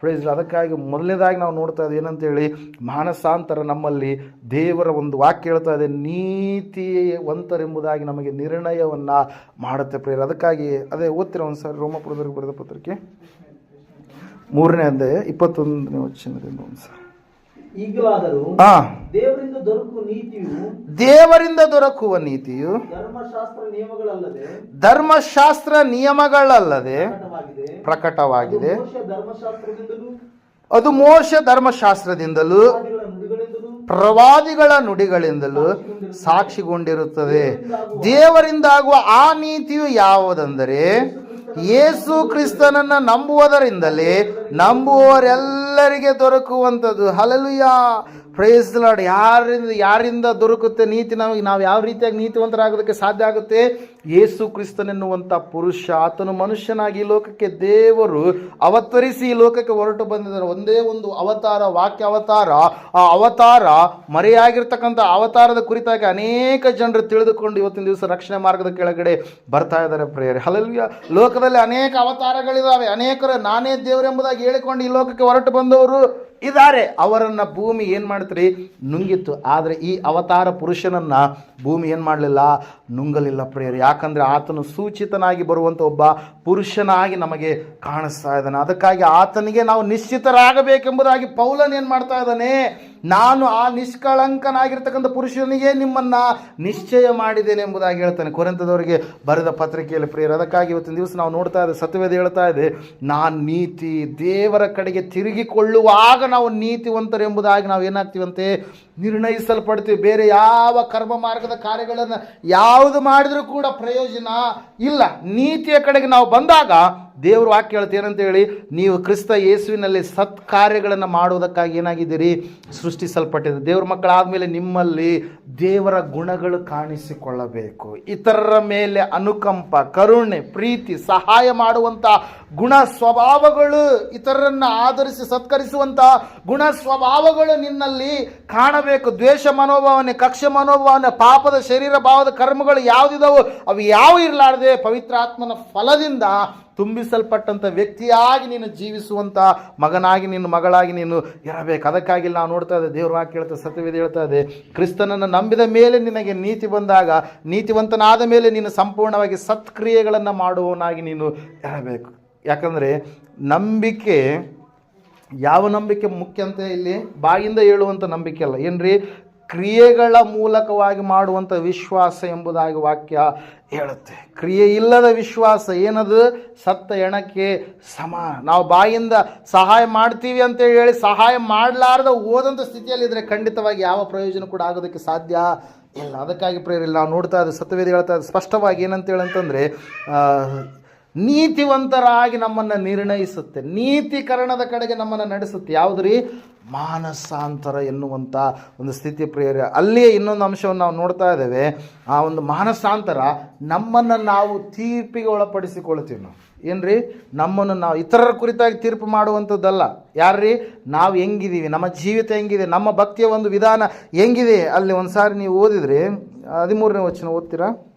ಪ್ರೈಸ್ ಅದಕ್ಕಾಗಿ ಮೊದಲನೇದಾಗಿ ನಾವು ನೋಡ್ತಾ ಇದ್ದೀವಿ ಏನಂತೇಳಿ, ಮಾನಸಾಂತರ ನಮ್ಮಲ್ಲಿ ದೇವರ ಒಂದು ವಾಕ್ಯ ಹೇಳ್ತಾ ಇದೆ, ನೀತಿವಂತರೆಂಬುದಾಗಿ ನಮಗೆ ನಿರ್ಣಯವನ್ನು ಮಾಡುತ್ತೆ. ಪ್ರೇರ ಅದಕ್ಕಾಗಿ ಅದೇ ಓದ್ತೀರ ಒಂದು ಸಾರಿ? ರೋಮಪುರದವ್ರಿಗೆ ಬರೆದ ಪತ್ರಿಕೆ? ಮೂರನೇ ಅಂದೇ ಇಪ್ಪತ್ತೊಂದನೇ ವಚನದಿಂದ ಒಂದು ಸರ್. ಈಗಲಾದರೂ ಹಾಂ ದೇವರಿಂದ ದೊರಕುವ ನೀತಿಯು ದೇವರಿಂದ ದೊರಕುವ ನೀತಿಯು ಧರ್ಮಶಾಸ್ತ್ರ ನಿಯಮಗಳಲ್ಲದೆ ಧರ್ಮಶಾಸ್ತ್ರ ನಿಯಮಗಳಲ್ಲದೆ ಪ್ರಕಟವಾಗಿದೆ. ಅದು ಮೋಶ ಧರ್ಮಶಾಸ್ತ್ರದಿಂದಲೂ ಪ್ರವಾದಿಗಳ ನುಡಿಗಳಿಂದಲೂ ಸಾಕ್ಷಿಗೊಂಡಿರುತ್ತದೆ. ದೇವರಿಂದಾಗುವ ಆ ನೀತಿಯು ಯಾವುದೆಂದರೆ ಯೇಸು ಕ್ರಿಸ್ತನನ್ನು ನಂಬುವುದರಿಂದಲೇ ನಂಬುವವರೆಲ್ಲರಿಗೆ ದೊರಕುವಂಥದ್ದು. ಹಲಲುಯ ಪ್ರೈಸ್ ಲಾಡ್ ಯಾರಿಂದ ಯಾರಿಂದ ದೊರಕುತ್ತೆ ನೀತಿ? ನಮಗೆ ನಾವು ಯಾವ ರೀತಿಯಾಗಿ ನೀತಿವಂತರಾಗೋದಕ್ಕೆ ಸಾಧ್ಯ ಆಗುತ್ತೆ? ಯೇಸು ಕ್ರಿಸ್ತನೆನ್ನುವಂಥ ಪುರುಷ, ಆತನು ಮನುಷ್ಯನಾಗಿ ಲೋಕಕ್ಕೆ ದೇವರು. ಅವತರಿಸಿ ಈ ಲೋಕಕ್ಕೆ ಹೊರಟು ಬಂದಿದ್ದಾರೆ. ಒಂದೇ ಒಂದು ಅವತಾರ ವಾಕ್ಯ ಅವತಾರ ಆ ಅವತಾರ ಮರೆಯಾಗಿರ್ತಕ್ಕಂಥ ಅವತಾರದ ಕುರಿತಾಗಿ ಅನೇಕ ಜನರು ತಿಳಿದುಕೊಂಡು ಇವತ್ತಿನ ದಿವಸ ರಕ್ಷಣೆ ಮಾರ್ಗದ ಕೆಳಗಡೆ ಬರ್ತಾ ಇದ್ದಾರೆ ಪ್ರೇಯರ್. ಹಲಲ್ವಿಯ ಲೋಕದಲ್ಲಿ ಅನೇಕ ಅವತಾರಗಳಿದ್ದಾವೆ ಅನೇಕರು ನಾನೇ ದೇವರೆಂಬುದಾಗಿ ಹೇಳಿಕೊಂಡು ಈ ಲೋಕಕ್ಕೆ ಹೊರಟು ಬಂದವರು. ಇದ್ದಾರೆ ಅವರನ್ನು ಭೂಮಿ ಏನು ಮಾಡ್ತೀರಿ? ನುಂಗಿತ್ತು. ಆದರೆ ಈ ಅವತಾರ ಪುರುಷನನ್ನು ಭೂಮಿ ಏನು ಮಾಡಲಿಲ್ಲ? ನುಂಗಲಿಲ್ಲ ಪ್ರೇಯರ್. ಯಾಕಂದರೆ ಆತನು ಸೂಚಿತನಾಗಿ ಬರುವಂಥ ಒಬ್ಬ ಪುರುಷನಾಗಿ ನಮಗೆ ಕಾಣಿಸ್ತಾ ಇದ್ದಾನೆ. ಅದಕ್ಕಾಗಿ ಆತನಿಗೆ ನಾವು ನಿಶ್ಚಿತರಾಗಬೇಕೆಂಬುದಾಗಿ ಪೌಲನ್ ಏನು ಮಾಡ್ತಾ ಇದ್ದಾನೆ? ನಾನು ಆ ನಿಷ್ಕಳಂಕನಾಗಿರ್ತಕ್ಕಂಥ ಪುರುಷನಿಗೆ ನಿಮ್ಮನ್ನು ನಿಶ್ಚಯ ಮಾಡಿದ್ದೇನೆ ಎಂಬುದಾಗಿ ಹೇಳ್ತಾನೆ. ಕೊರೆಂತದವರಿಗೆ ಬರೆದ ಪತ್ರಿಕೆಯಲ್ಲಿ ಪ್ರಿಯರು, ಅದಕ್ಕಾಗಿ ಇವತ್ತಿನ ದಿವಸ ನಾವು ನೋಡ್ತಾ ಇದ್ದೆ, ಸತ್ಯವೇದ ಹೇಳ್ತಾ ಇದೆ, ನಾನು ನೀತಿ ದೇವರ ಕಡೆಗೆ ತಿರುಗಿಕೊಳ್ಳುವಾಗ ನಾವು ನೀತಿವಂತರು ಎಂಬುದಾಗಿ ನಾವು ಏನಾಗ್ತೀವಂತೆ? ನಿರ್ಣಯಿಸಲ್ಪಡ್ತೀವಿ. ಬೇರೆ ಯಾವ ಕರ್ಮ ಮಾರ್ಗದ ಕಾರ್ಯಗಳನ್ನು ಯಾವುದು ಮಾಡಿದರೂ ಕೂಡ ಪ್ರಯೋಜನ ಇಲ್ಲ. ನೀತಿಯ ಕಡೆಗೆ ನಾವು ಬಂದಾಗ ದೇವರು ವಾಕ್ಯ ಹೇಳ್ತೇನಂತ ಹೇಳಿ, ನೀವು ಕ್ರಿಸ್ತ ಯೇಸುವಿನಲ್ಲಿ ಸತ್ಕಾರ್ಯಗಳನ್ನು ಮಾಡುವುದಕ್ಕಾಗಿ ಏನಾಗಿದ್ದೀರಿ? ಸೃಷ್ಟಿಸಲ್ಪಟ್ಟಿದೆ. ದೇವ್ರ ಮಕ್ಕಳಾದಮೇಲೆ ನಿಮ್ಮಲ್ಲಿ ದೇವರ ಗುಣಗಳು ಕಾಣಿಸಿಕೊಳ್ಳಬೇಕು. ಇತರರ ಮೇಲೆ ಅನುಕಂಪ, ಕರುಣೆ, ಪ್ರೀತಿ, ಸಹಾಯ ಮಾಡುವಂಥ ಗುಣ ಸ್ವಭಾವಗಳು, ಇತರರನ್ನು ಆಧರಿಸಿ ಸತ್ಕರಿಸುವಂಥ ಗುಣ ಸ್ವಭಾವಗಳು ನಿನ್ನಲ್ಲಿ ಕಾಣಬೇಕು. ದ್ವೇಷ ಮನೋಭಾವನೆ, ಕಕ್ಷ ಮನೋಭಾವನೆ, ಪಾಪದ ಶರೀರ ಭಾವದ ಕರ್ಮಗಳು ಯಾವುದಿದಾವೋ? ಅವು ಯಾವ ಇರಲಾರದೆ ಪವಿತ್ರಾತ್ಮನ ಫಲದಿಂದ ತುಂಬಿಸಲ್ಪಟ್ಟಂಥ ವ್ಯಕ್ತಿಯಾಗಿ ನೀನು ಜೀವಿಸುವಂಥ ಮಗನಾಗಿ ನೀನು ಮಗಳಾಗಿ ನೀನು ಇರಬೇಕು. ಅದಕ್ಕಾಗಿ ನಾವು ನೋಡ್ತಾ ಇದ್ದೆ ದೇವ್ರ ವಾಕ್ಯ ಹೇಳ್ತಾ, ಸತ್ಯವೇದ ಹೇಳ್ತಾ ಇದೆ, ಕ್ರಿಸ್ತನನ್ನು ನಂಬಿದ ಮೇಲೆ ನಿನಗೆ ನೀತಿ ಬಂದಾಗ, ನೀತಿವಂತನಾದ ಮೇಲೆ ನೀನು ಸಂಪೂರ್ಣವಾಗಿ ಸತ್ಕ್ರಿಯೆಗಳನ್ನು ಮಾಡುವವನಾಗಿ ನೀನು ಇರಬೇಕು. ಯಾಕಂದರೆ ನಂಬಿಕೆ ಯಾವ ನಂಬಿಕೆ ಮುಖ್ಯ ಅಂತ ಇಲ್ಲಿ ಬಾಯಿಂದ ಹೇಳುವಂಥ ನಂಬಿಕೆ ಅಲ್ಲ. ಏನ್ರಿ? ಕ್ರಿಯೆಗಳ ಮೂಲಕವಾಗಿ ಮಾಡುವಂಥ ವಿಶ್ವಾಸ ಎಂಬುದಾಗಿ ವಾಕ್ಯ ಹೇಳುತ್ತೆ. ಕ್ರಿಯೆ ಇಲ್ಲದ ವಿಶ್ವಾಸ ಏನದು? ಸತ್ತ ಎಣಕ್ಕೆ ಸಮ. ನಾವು ಬಾಯಿಂದ ಸಹಾಯ ಮಾಡ್ತೀವಿ ಅಂತ ಹೇಳಿ ಸಹಾಯ ಮಾಡಲಾರ್ದ ಓದಂಥ ಸ್ಥಿತಿಯಲ್ಲಿದ್ದರೆ ಖಂಡಿತವಾಗಿ ಯಾವ ಪ್ರಯೋಜನ ಕೂಡ ಆಗೋದಕ್ಕೆ ಸಾಧ್ಯ ಇಲ್ಲ. ಅದಕ್ಕಾಗಿ ಪ್ರೇರಿಲ್ಲ ನಾವು ನೋಡ್ತಾ ಇದ್ದೀವಿ ಸತ್ಯವೇದಿ ಹೇಳ್ತಾ ಇದ್ದೀವಿ ಸ್ಪಷ್ಟವಾಗಿ ಏನಂತೇಳಿ ಅಂತಂದರೆ ನೀತಿವಂತರಾಗಿ ನಮ್ಮನ್ನು ನಿರ್ಣಯಿಸುತ್ತೆ. ನೀತಿಕರಣದ ಕಡೆಗೆ ನಮ್ಮನ್ನು ನಡೆಸುತ್ತೆ. ಯಾವುದು ರೀ? ಮಾನಸಾಂತರ ಎನ್ನುವಂಥ ಒಂದು ಸ್ಥಿತಿ ಪ್ರೇರ ಅಲ್ಲಿಯೇ ಇನ್ನೊಂದು ಅಂಶವನ್ನು ನಾವು ನೋಡ್ತಾ ಇದ್ದೇವೆ. ಆ ಒಂದು ಮಾನಸಾಂತರ ನಮ್ಮನ್ನು ನಾವು ತೀರ್ಪಿಗೆ ಒಳಪಡಿಸಿಕೊಳ್ತೀವಿ ನಾವು. ಏನ್ರಿ ನಮ್ಮನ್ನು ನಾವು ಇತರರ ಕುರಿತಾಗಿ ತೀರ್ಪು ಮಾಡುವಂಥದ್ದಲ್ಲ. ಯಾರ್ರೀ ನಾವು ಹೆಂಗಿದ್ದೀವಿ? ನಮ್ಮ ಜೀವಿತ ಹೆಂಗಿದೆ? ನಮ್ಮ ಭಕ್ತಿಯ ಒಂದು ವಿಧಾನ ಹೆಂಗಿದೆ? ಅಲ್ಲಿ ಒಂದು ಸಾರಿ ನೀವು ಓದಿದ್ರಿ, ಹದಿಮೂರನೇ ವಚನ ಓದ್ತೀರಾ?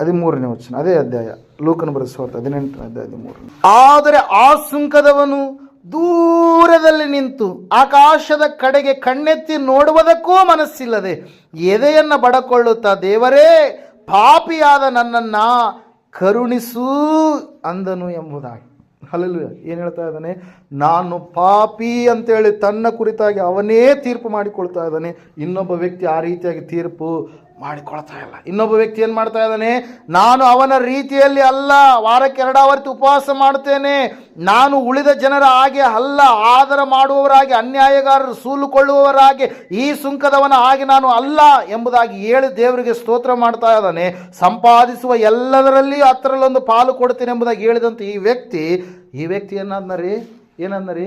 ಹದಿಮೂರನೇ ವಚನ, ಅದೇ ಅಧ್ಯಾಯ, ಲೂಕನ ಬರೆಸುವಂತ ಹದಿನೆಂಟನೇ ಅಧ್ಯಾಯ ಹದಿಮೂರನೇ. ಆದರೆ ಆ ಸುಂಕದವನು ದೂರದಲ್ಲಿ ನಿಂತು ಆಕಾಶದ ಕಡೆಗೆ ಕಣ್ಣೆತ್ತಿ ನೋಡುವುದಕ್ಕೂ ಮನಸ್ಸಿಲ್ಲದೆ ಎದೆಯನ್ನು ಬಡಕೊಳ್ಳುತ್ತಾ, ದೇವರೇ, ಪಾಪಿಯಾದ ನನ್ನನ್ನು ಕರುಣಿಸು ಅಂದನು ಎಂಬುದಾಗಿ. ಅಲ್ಲಲ್ಲಿ ಏನು ಹೇಳ್ತಾ ಇದ್ದಾನೆ? ನಾನು ಪಾಪಿ ಅಂತೇಳಿ ತನ್ನ ಕುರಿತಾಗಿ ಅವನೇ ತೀರ್ಪು ಮಾಡಿಕೊಳ್ತಾ ಇದ್ದಾನೆ. ಇನ್ನೊಬ್ಬ ವ್ಯಕ್ತಿ ಆ ರೀತಿಯಾಗಿ ತೀರ್ಪು ಮಾಡಿಕೊಳ್ತಾ ಇಲ್ಲ. ಇನ್ನೊಬ್ಬ ವ್ಯಕ್ತಿ ಏನು ಮಾಡ್ತಾ ಇದ್ದಾನೆ? ನಾನು ಅವನ ರೀತಿಯಲ್ಲಿ ಅಲ್ಲ, ವಾರಕ್ಕೆ ಎರಡಾವರ್ತಿ ಉಪವಾಸ ಮಾಡ್ತೇನೆ ನಾನು ಉಳಿದ ಜನರ ಹಾಗೆ ಅಲ್ಲ, ಆದರ ಮಾಡುವವರಾಗಿ, ಅನ್ಯಾಯಗಾರರು ಸೂಲುಕೊಳ್ಳುವವರಾಗಿ ಈ ಸುಂಕದವನ ಹಾಗೆ ನಾನು ಅಲ್ಲ ಎಂಬುದಾಗಿ ಹೇಳಿ ದೇವರಿಗೆ ಸ್ತೋತ್ರ ಮಾಡ್ತಾ ಇದ್ದಾನೆ. ಸಂಪಾದಿಸುವ ಎಲ್ಲದರಲ್ಲಿಯೂ ಅದರಲ್ಲೊಂದು ಪಾಲು ಕೊಡ್ತೇನೆ ಎಂಬುದಾಗಿ ಹೇಳಿದಂತೆ ಈ ವ್ಯಕ್ತಿ ಈ ವ್ಯಕ್ತಿ ಏನಂದ್ನರಿ ಏನಂದ್ನರಿ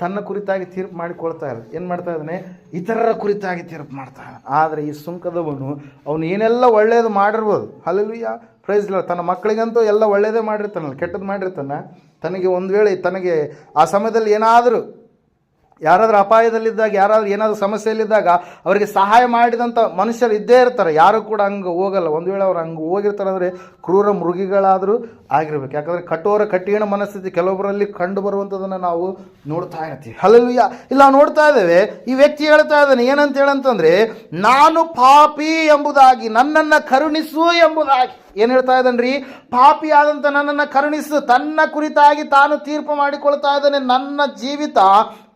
ತನ್ನ ಕುರಿತಾಗಿ ತೀರ್ಪು ಮಾಡಿಕೊಳ್ತಾ ಇಲ್ಲ ಏನು ಮಾಡ್ತಾ ಇದ್ದಾನೆ? ಇತರರ ಕುರಿತಾಗಿ ತೀರ್ಪು ಮಾಡ್ತಾ ಆದರೆ ಈ ಸುಂಕದವನು ಅವನು ಏನೆಲ್ಲ ಒಳ್ಳೆಯದು ಮಾಡಿರ್ಬೋದು. ಅಲ್ಲಿ ಪ್ರೈಸ್ ಇಲ್ಲ ತನ್ನ ಮಕ್ಕಳಿಗಂತೂ ಎಲ್ಲ ಒಳ್ಳೆಯದೇ ಮಾಡಿರ್ತಾನಲ್ಲ, ಕೆಟ್ಟದ್ದು ಮಾಡಿರ್ತಾನೆ? ತನಗೆ ಒಂದು ವೇಳೆ ತನಗೆ ಆ ಸಮಯದಲ್ಲಿ ಏನಾದರೂ ಯಾರಾದರೂ ಅಪಾಯದಲ್ಲಿದ್ದಾಗ, ಯಾರಾದರೂ ಏನಾದರೂ ಸಮಸ್ಯೆಯಲ್ಲಿದ್ದಾಗ ಅವರಿಗೆ ಸಹಾಯ ಮಾಡಿದಂಥ ಮನುಷ್ಯರು ಇದ್ದೇ ಇರ್ತಾರೆ. ಯಾರು ಕೂಡ ಹಂಗೆ ಹೋಗಲ್ಲ. ಒಂದು ವೇಳೆ ಅವ್ರು ಹಂಗೆ ಹೋಗಿರ್ತಾರೆ ಅಂದರೆ ಕ್ರೂರ ಮೃಗಿಗಳಾದರೂ ಆಗಿರ್ಬೇಕು. ಯಾಕಂದರೆ ಕಠೋರ, ಕಠಿಣ ಮನಸ್ಥಿತಿ ಕೆಲವೊಬ್ಬರಲ್ಲಿ ಕಂಡು ಬರುವಂಥದ್ದನ್ನು ನಾವು ನೋಡ್ತಾ ಇರ್ತೀವಿ. ಅಲ್ಲಿ ಇಲ್ಲ, ನೋಡ್ತಾ ಇದ್ದೇವೆ. ಈ ವ್ಯಕ್ತಿ ಹೇಳ್ತಾ ಇದ್ದಾನೆ, ಏನಂತ ಹೇಳಂತಂದರೆ, ನಾನು ಪಾಪಿ ಎಂಬುದಾಗಿ, ನನ್ನನ್ನು ಕರುಣಿಸು ಎಂಬುದಾಗಿ. ಏನು ಹೇಳ್ತಾ ಇದ್ದಾನ್ರಿ? ಪಾಪಿ ಆದಂಥ ನನ್ನನ್ನು ಕರುಣಿಸು. ತನ್ನ ಕುರಿತಾಗಿ ತಾನು ತೀರ್ಪು ಮಾಡಿಕೊಳ್ತಾ ಇದ್ದಾನೆ. ನನ್ನ ಜೀವಿತ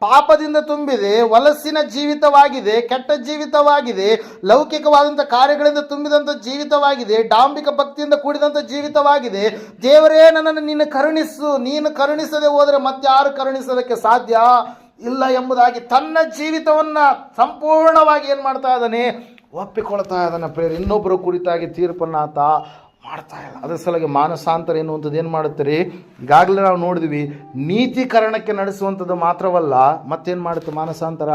ಪಾಪದಿಂದ ತುಂಬಿದೆ ವಲಸ್ಸಿನ ಜೀವಿತವಾಗಿದೆ, ಕೆಟ್ಟ ಜೀವಿತವಾಗಿದೆ, ಲೌಕಿಕವಾದಂಥ ಕಾರ್ಯಗಳಿಂದ ತುಂಬಿದಂಥ ಜೀವಿತವಾಗಿದೆ ಡಾಂಬಿಕ ಭಕ್ತಿಯಿಂದ ಕೂಡಿದಂಥ ಜೀವಿತವಾಗಿದೆ. ದೇವರೇ, ನನ್ನನ್ನು ನೀನು ಕರುಣಿಸು, ನೀನು ಕರುಣಿಸದೆ ಹೋದರೆ ಮತ್ತಾರು ಕರುಣಿಸೋದಕ್ಕೆ ಸಾಧ್ಯ? ಇಲ್ಲ ಎಂಬುದಾಗಿ ತನ್ನ ಜೀವಿತವನ್ನು ಸಂಪೂರ್ಣವಾಗಿ ಏನು ಮಾಡ್ತಾ ಇದ್ದಾನೆ? ಒಪ್ಪಿಕೊಳ್ತಾ ಇದ್ದಾನೆ. ಪ್ರೇರ್ ಇನ್ನೊಬ್ಬರು ಕುರಿತಾಗಿ ತೀರ್ಪನ್ನು ಆತ ಮಾಡ್ತಾ ಇಲ್ಲ. ಅದರ ಸಲಗೆ ಮಾನಸಾಂತರ ಎನ್ನುವಂಥದ್ದು ಏನು ಮಾಡುತ್ತೆ ರೀ ಈಗಾಗಲೇ ನಾವು ನೋಡಿದ್ವಿ, ನೀತೀಕರಣಕ್ಕೆ ನಡೆಸುವಂಥದ್ದು ಮಾತ್ರವಲ್ಲ, ಮತ್ತೇನು ಮಾಡುತ್ತೆ ಮಾನಸಾಂತರ?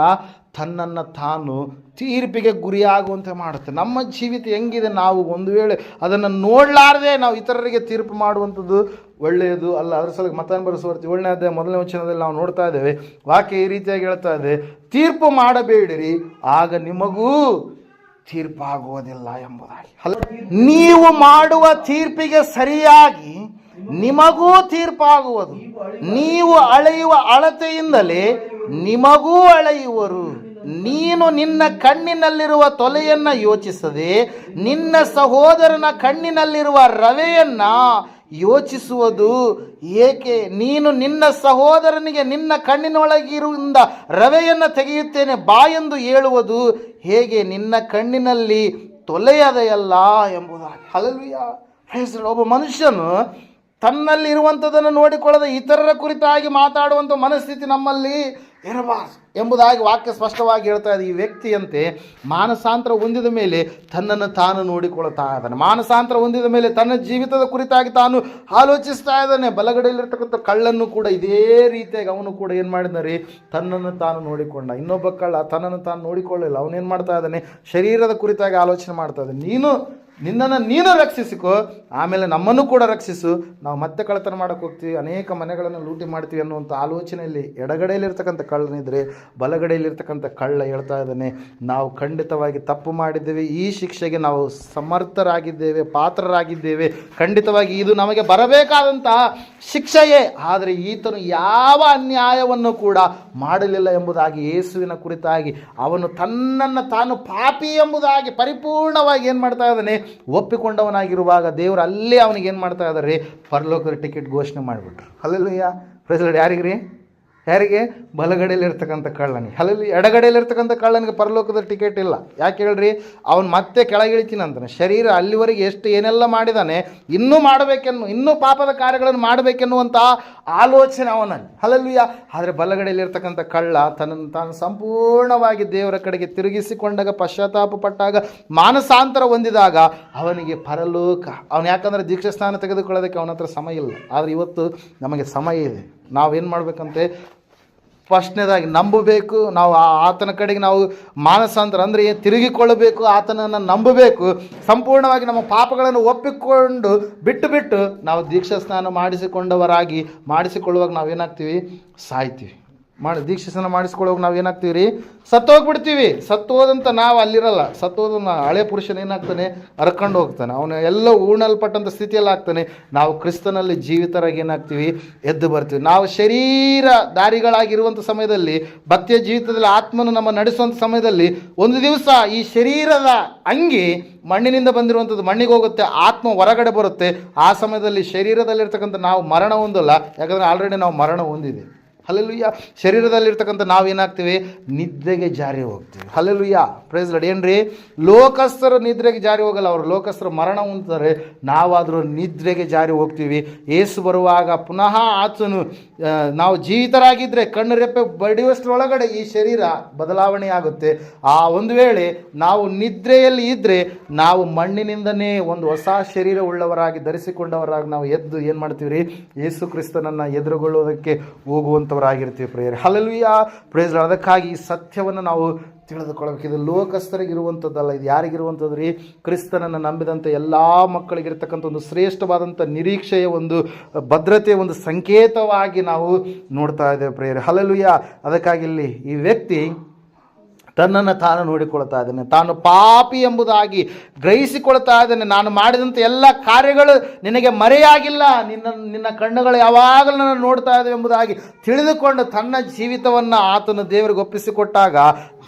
ತನ್ನನ್ನು ತಾನು ತೀರ್ಪಿಗೆ ಗುರಿಯಾಗುವಂತೆ ಮಾಡುತ್ತೆ. ನಮ್ಮ ಜೀವಿತ ಹೆಂಗಿದೆ? ನಾವು ಒಂದು ವೇಳೆ ಅದನ್ನು ನೋಡಲಾರದೆ ನಾವು ಇತರರಿಗೆ ತೀರ್ಪು ಮಾಡುವಂಥದ್ದು ಒಳ್ಳೆಯದು ಅಲ್ಲ. ಅದರ ಸಲಗೆ ಮತಾನ್ ಬರೆಸುವರ್ತಿ ಒಳ್ಳೆಯದೇ ಮೊದಲನೇ ವಚನದಲ್ಲಿ ನಾವು ನೋಡ್ತಾ ಇದ್ದೇವೆ, ವಾಕ್ಯ ಈ ರೀತಿಯಾಗಿ ಹೇಳ್ತಾ ಇದೆ, ತೀರ್ಪು ಮಾಡಬೇಡಿರಿ, ಆಗ ನಿಮಗೂ ತೀರ್ಪಾಗುವುದಿಲ್ಲ ಎಂಬುದಾಗಿ. ಅಲ್ಲ, ನೀವು ಮಾಡುವ ತೀರ್ಪಿಗೆ ಸರಿಯಾಗಿ ನಿಮಗೂ ತೀರ್ಪಾಗುವುದು. ನೀವು ಅಳೆಯುವ ಅಳತೆಯಿಂದಲೇ ನಿಮಗೂ ಅಳೆಯುವರು. ನೀನು ನಿನ್ನ ಕಣ್ಣಿನಲ್ಲಿರುವ ತೊಲೆಯನ್ನ ಯೋಚಿಸದೆ ನಿನ್ನ ಸಹೋದರನ ಕಣ್ಣಿನಲ್ಲಿರುವ ರವೆಯನ್ನ ಯೋಚಿಸುವುದು ಏಕೆ? ನೀನು ನಿನ್ನ ಸಹೋದರನಿಗೆ ನಿನ್ನ ಕಣ್ಣಿನೊಳಗಿರುವುದರಿಂದ ರವೆಯನ್ನು ತೆಗೆಯುತ್ತೇನೆ, ಬಾ ಎಂದು ಹೇಳುವುದು ಹೇಗೆ? ನಿನ್ನ ಕಣ್ಣಿನಲ್ಲಿ ತೊಲೆಯದೆಯಲ್ಲ ಎಂಬುದಾಗಿ. ಹೆಸರು ಒಬ್ಬ ಮನುಷ್ಯನು ತನ್ನಲ್ಲಿ ಇರುವಂಥದ್ದನ್ನು ನೋಡಿಕೊಳ್ಳದೆ ಇತರರ ಕುರಿತಾಗಿ ಮಾತಾಡುವಂಥ ಮನಸ್ಥಿತಿ ನಮ್ಮಲ್ಲಿ ಇರಬಾರದು. ಎಂಬುದಾಗಿ ವಾಕ್ಯ ಸ್ಪಷ್ಟವಾಗಿ ಹೇಳ್ತಾ ಇದೆ ಈ ವ್ಯಕ್ತಿಯಂತೆ ಮಾನಸಾಂತರ ಹೊಂದಿದ ಮೇಲೆ ತನ್ನನ್ನು ತಾನು ನೋಡಿಕೊಳ್ತಾ ಇದ್ದಾನೆ. ಮಾನಸಾಂತರ ಹೊಂದಿದ ಮೇಲೆ ತನ್ನ ಜೀವಿತದ ಕುರಿತಾಗಿ ತಾನು ಆಲೋಚಿಸ್ತಾ ಇದ್ದಾನೆ. ಬಲಗಡೆಯಲ್ಲಿರ್ತಕ್ಕಂಥ ಕಳ್ಳನ್ನು ಕೂಡ ಇದೇ ರೀತಿಯಾಗಿ ಅವನು ಕೂಡ ಏನು ಮಾಡಿದಾರೆ ತನ್ನನ್ನು ತಾನು ನೋಡಿಕೊಂಡ. ಇನ್ನೊಬ್ಬ ಕಳ್ಳ ತನ್ನನ್ನು ತಾನು ನೋಡಿಕೊಳ್ಳಲಿಲ್ಲ. ಅವನೇನು ಮಾಡ್ತಾ ಇದ್ದಾನೆ? ಶರೀರದ ಕುರಿತಾಗಿ ಆಲೋಚನೆ ಮಾಡ್ತಾ ಇದ್ದಾನೆ. ನೀನು ನಿನ್ನನ್ನು ನೀನು ರಕ್ಷಿಸಿಕೊ, ಆಮೇಲೆ ನಮ್ಮನ್ನು ಕೂಡ ರಕ್ಷಿಸು. ನಾವು ಮತ್ತೆ ಕಳ್ಳತನ ಮಾಡೋಕೆ ಹೋಗ್ತೀವಿ, ಅನೇಕ ಮನೆಗಳನ್ನು ಲೂಟಿ ಮಾಡ್ತೀವಿ ಅನ್ನುವಂಥ ಆಲೋಚನೆಯಲ್ಲಿ ಎಡಗಡೆಯಲ್ಲಿರ್ತಕ್ಕಂಥ ಕಳ್ಳನಿದ್ರೆ ಬಲಗಡೆಯಲ್ಲಿರ್ತಕ್ಕಂಥ ಕಳ್ಳ ಹೇಳ್ತಾ ಇದ್ದಾನೆ, ನಾವು ಖಂಡಿತವಾಗಿ ತಪ್ಪು ಮಾಡಿದ್ದೇವೆ, ಈ ಶಿಕ್ಷೆಗೆ ನಾವು ಸಮರ್ಥರಾಗಿದ್ದೇವೆ, ಪಾತ್ರರಾಗಿದ್ದೇವೆ, ಖಂಡಿತವಾಗಿ ಇದು ನಮಗೆ ಬರಬೇಕಾದಂತಹ ಶಿಕ್ಷೆಯೇ. ಆದರೆ ಈತನು ಯಾವ ಅನ್ಯಾಯವನ್ನು ಕೂಡ ಮಾಡಲಿಲ್ಲ ಎಂಬುದಾಗಿ ಯೇಸುವಿನ ಕುರಿತಾಗಿ ಅವನು ತನ್ನನ್ನು ತಾನು ಪಾಪಿ ಎಂಬುದಾಗಿ ಪರಿಪೂರ್ಣವಾಗಿ ಏನು ಮಾಡ್ತಾ ಇದ್ದಾನೆ? ಒಪ್ಪಿಕೊಂಡವನಾಗಿರುವಾಗ ದೇವರು ಅಲ್ಲೇ ಅವನಿಗೆ ಏನು ಮಾಡ್ತಾ ಇದ್ದಾರೆ? ಪರಲೋಕದ ಟಿಕೆಟ್ ಘೋಷಣೆ ಮಾಡಿಬಿಟ್ರು. ಅಲ್ಲಲ್ಲಯ್ಯ ಪ್ರೆಸಿಡೆಂಟ್ ಯಾರಿಗ್ರಿ? ಯಾರಿಗೆ ಬಲಗಡೆಯಲ್ಲಿರ್ತಕ್ಕಂಥ ಕಳ್ಳನಿಗೆ. ಎಡಗಡೆಯಲ್ಲಿ ಎಡಗಡೆಯಲ್ಲಿರ್ತಕ್ಕಂಥ ಕಳ್ಳನಿಗೆ ಪರಲೋಕದ ಟಿಕೆಟ್ ಇಲ್ಲ. ಯಾಕೆ ಹೇಳ್ರಿ? ಅವನು ಮತ್ತೆ ಕೆಳಗಿಳಿತೀನಿ ಅಂತಾನೆ. ಶರೀರ ಅಲ್ಲಿವರೆಗೆ ಎಷ್ಟು ಏನೆಲ್ಲ ಮಾಡಿದಾನೆ, ಇನ್ನೂ ಮಾಡಬೇಕೆನ್ನು, ಇನ್ನೂ ಪಾಪದ ಕಾರ್ಯಗಳನ್ನು ಮಾಡಬೇಕೆನ್ನುವಂಥ ಆಲೋಚನೆ ಅವನಲ್ಲಿ. ಅಲ್ಲಲ್ಲಿಯ ಆದರೆ ಬಲಗಡೆಯಲ್ಲಿರ್ತಕ್ಕಂಥ ಕಳ್ಳ ತನ್ನನ್ನು ತಾನು ಸಂಪೂರ್ಣವಾಗಿ ದೇವರ ಕಡೆಗೆ ತಿರುಗಿಸಿಕೊಂಡಾಗ, ಪಶ್ಚಾತ್ತಾಪ ಪಟ್ಟಾಗ, ಮಾನಸಾಂತರ ಹೊಂದಿದಾಗ ಅವನಿಗೆ ಪರಲೋಕ. ಅವನು ಯಾಕಂದರೆ ದೀಕ್ಷಾಸ್ಥಾನ ತೆಗೆದುಕೊಳ್ಳೋದಕ್ಕೆ ಅವನ ಹತ್ರ ಸಮಯ ಇಲ್ಲ. ಆದರೆ ಇವತ್ತು ನಮಗೆ ಸಮಯ ಇದೆ. ನಾವೇನು ಮಾಡಬೇಕಂತೆ? ಫಸ್ಟ್ನೇದಾಗಿ ನಂಬಬೇಕು, ನಾವು ಆತನ ಕಡೆಗೆ ನಾವು ಮಾನಸಾಂತರ ಅಂದರೆ ತಿರುಗಿಕೊಳ್ಳಬೇಕು, ಆತನನ್ನು ನಂಬಬೇಕು, ಸಂಪೂರ್ಣವಾಗಿ ನಮ್ಮ ಪಾಪಗಳನ್ನು ಒಪ್ಪಿಕೊಂಡು ಬಿಟ್ಟು ಬಿಟ್ಟು ನಾವು ದೀಕ್ಷಾ ಸ್ನಾನ ಮಾಡಿಸಿಕೊಂಡವರಾಗಿ, ಮಾಡಿಸಿಕೊಳ್ಳುವಾಗ ನಾವೇನಾಗ್ತೀವಿ? ಸಾಯ್ತೀವಿ. ಮಾಡಿ ದೀಕ್ಷೆಸನ ಮಾಡಿಸ್ಕೊಳ್ಳೋಕೆ ನಾವು ಏನಾಗ್ತೀವಿ ರೀ ಸತ್ತೋಗ್ಬಿಡ್ತೀವಿ ಸತ್ತೋದಂತ ನಾವು ಅಲ್ಲಿರಲ್ಲ. ಸತ್ತು ಹೋದಂಥ ಹಳೆ ಪುರುಷನ ಏನಾಗ್ತಾನೆ? ಹರ್ಕೊಂಡು ಹೋಗ್ತಾನೆ. ಅವನ ಎಲ್ಲ ಊಣಲ್ಪಟ್ಟಂಥ ಸ್ಥಿತಿಯಲ್ಲಿ ಆಗ್ತಾನೆ. ನಾವು ಕ್ರಿಸ್ತನಲ್ಲಿ ಜೀವಿತರಾಗಿ ಏನಾಗ್ತೀವಿ? ಎದ್ದು ಬರ್ತೀವಿ. ನಾವು ಶರೀರ ದಾರಿಗಳಾಗಿರುವಂಥ ಸಮಯದಲ್ಲಿ ಭಕ್ತಿಯ ಜೀವಿತದಲ್ಲಿ ಆತ್ಮನ ನಮ್ಮ ನಡೆಸುವಂಥ ಸಮಯದಲ್ಲಿ ಒಂದು ದಿವಸ ಈ ಶರೀರದ ಅಂಗಿ ಮಣ್ಣಿನಿಂದ ಬಂದಿರುವಂಥದ್ದು ಮಣ್ಣಿಗೆ ಹೋಗುತ್ತೆ, ಆತ್ಮ ಹೊರಗಡೆ ಬರುತ್ತೆ. ಆ ಸಮಯದಲ್ಲಿ ಶರೀರದಲ್ಲಿರ್ತಕ್ಕಂಥ ನಾವು ಮರಣ ಹೊಂದಲ್ಲ. ಯಾಕಂದರೆ ಆಲ್ರೆಡಿ ನಾವು ಮರಣ ಹೊಂದಿದೆ. ಹಲಲುಯ್ಯ ಶರೀರದಲ್ಲಿರ್ತಕ್ಕಂಥ ನಾವು ಏನಾಗ್ತೀವಿ ನಿದ್ರೆಗೆ ಜಾರಿ ಹೋಗ್ತೀವಿ. ಹಲಲುಯ್ಯ ಪ್ರೈಸ್ ಏನು ರೀ ಲೋಕಸ್ಥರು ನಿದ್ರೆಗೆ ಜಾರಿ ಹೋಗಲ್ಲ ಅವರು. ಲೋಕಸ್ಥರು ಮರಣ ಹೊಂದ್ತಾರೆ ನಾವಾದರೂ ನಿದ್ರೆಗೆ ಜಾರಿ ಹೋಗ್ತೀವಿ. ಏಸು ಬರುವಾಗ ಪುನಃ ಆತನು ನಾವು ಜೀವಿತರಾಗಿದ್ದರೆ ಕಣ್ಣು ರೆಪ್ಪೆ ಬಡಿಯುವಷ್ಟರೊಳಗಡೆ ಈ ಶರೀರ ಬದಲಾವಣೆ ಆಗುತ್ತೆ. ಆ ಒಂದು ವೇಳೆ ನಾವು ನಿದ್ರೆಯಲ್ಲಿ ಇದ್ದರೆ ನಾವು ಮಣ್ಣಿನಿಂದನೇ ಒಂದು ಹೊಸ ಶರೀರ ಉಳ್ಳವರಾಗಿ ಧರಿಸಿಕೊಂಡವರಾಗಿ ನಾವು ಎದ್ದು ಏನು ಮಾಡ್ತೀವಿ ರೀ ಏಸು ಕ್ರಿಸ್ತನನ್ನು ಎದುರುಗೊಳ್ಳುವುದಕ್ಕೆ ಹೋಗುವಂಥವರಾಗಿರ್ತೀವಿ ಪ್ರೇಯರ್. ಹಲಲ್ವಿಯ ಪ್ರೇಸ್ ಅದಕ್ಕಾಗಿ ಈ ಸತ್ಯವನ್ನು ನಾವು ತಿಳಿದುಕೊಳ್ಳಬೇಕು. ಇದು ಲೋಕಸ್ಥರಿಗಿರುವಂಥದ್ದಲ್ಲ ಇದು ಯಾರಿಗಿರುವಂಥದ್ದು ರೀ? ಕ್ರಿಸ್ತನನ್ನು ನಂಬಿದಂಥ ಎಲ್ಲ ಮಕ್ಕಳಿಗಿರ್ತಕ್ಕಂಥ ಒಂದು ಶ್ರೇಷ್ಠವಾದಂಥ ನಿರೀಕ್ಷೆಯ ಒಂದು, ಭದ್ರತೆಯ ಒಂದು ಸಂಕೇತವಾಗಿ ನಾವು ನೋಡ್ತಾ ಇದ್ದೇವೆ ಪ್ರೇಯರ್. ಹಲಲ್ವಿಯ ಅದಕ್ಕಾಗಿ ಇಲ್ಲಿ ಈ ವ್ಯಕ್ತಿ ತನ್ನನ್ನು ತಾನು ನೋಡಿಕೊಳ್ತಾ ಇದ್ದಾನೆ. ತಾನು ಪಾಪಿ ಎಂಬುದಾಗಿ ಗ್ರಹಿಸಿಕೊಳ್ತಾ ಇದ್ದಾನೆ. ನಾನು ಮಾಡಿದಂಥ ಎಲ್ಲ ಕಾರ್ಯಗಳು ನಿನಗೆ ಮರೆಯಾಗಿಲ್ಲ. ನಿನ್ನ ನಿನ್ನ ಕಣ್ಣುಗಳು ಯಾವಾಗಲೂ ನನ್ನ ನೋಡ್ತಾ ಇದ್ದಾವೆ ಎಂಬುದಾಗಿ ತಿಳಿದುಕೊಂಡು ತನ್ನ ಜೀವಿತವನ್ನು ಆತನ ದೇವರಿಗೆ ಒಪ್ಪಿಸಿಕೊಟ್ಟಾಗ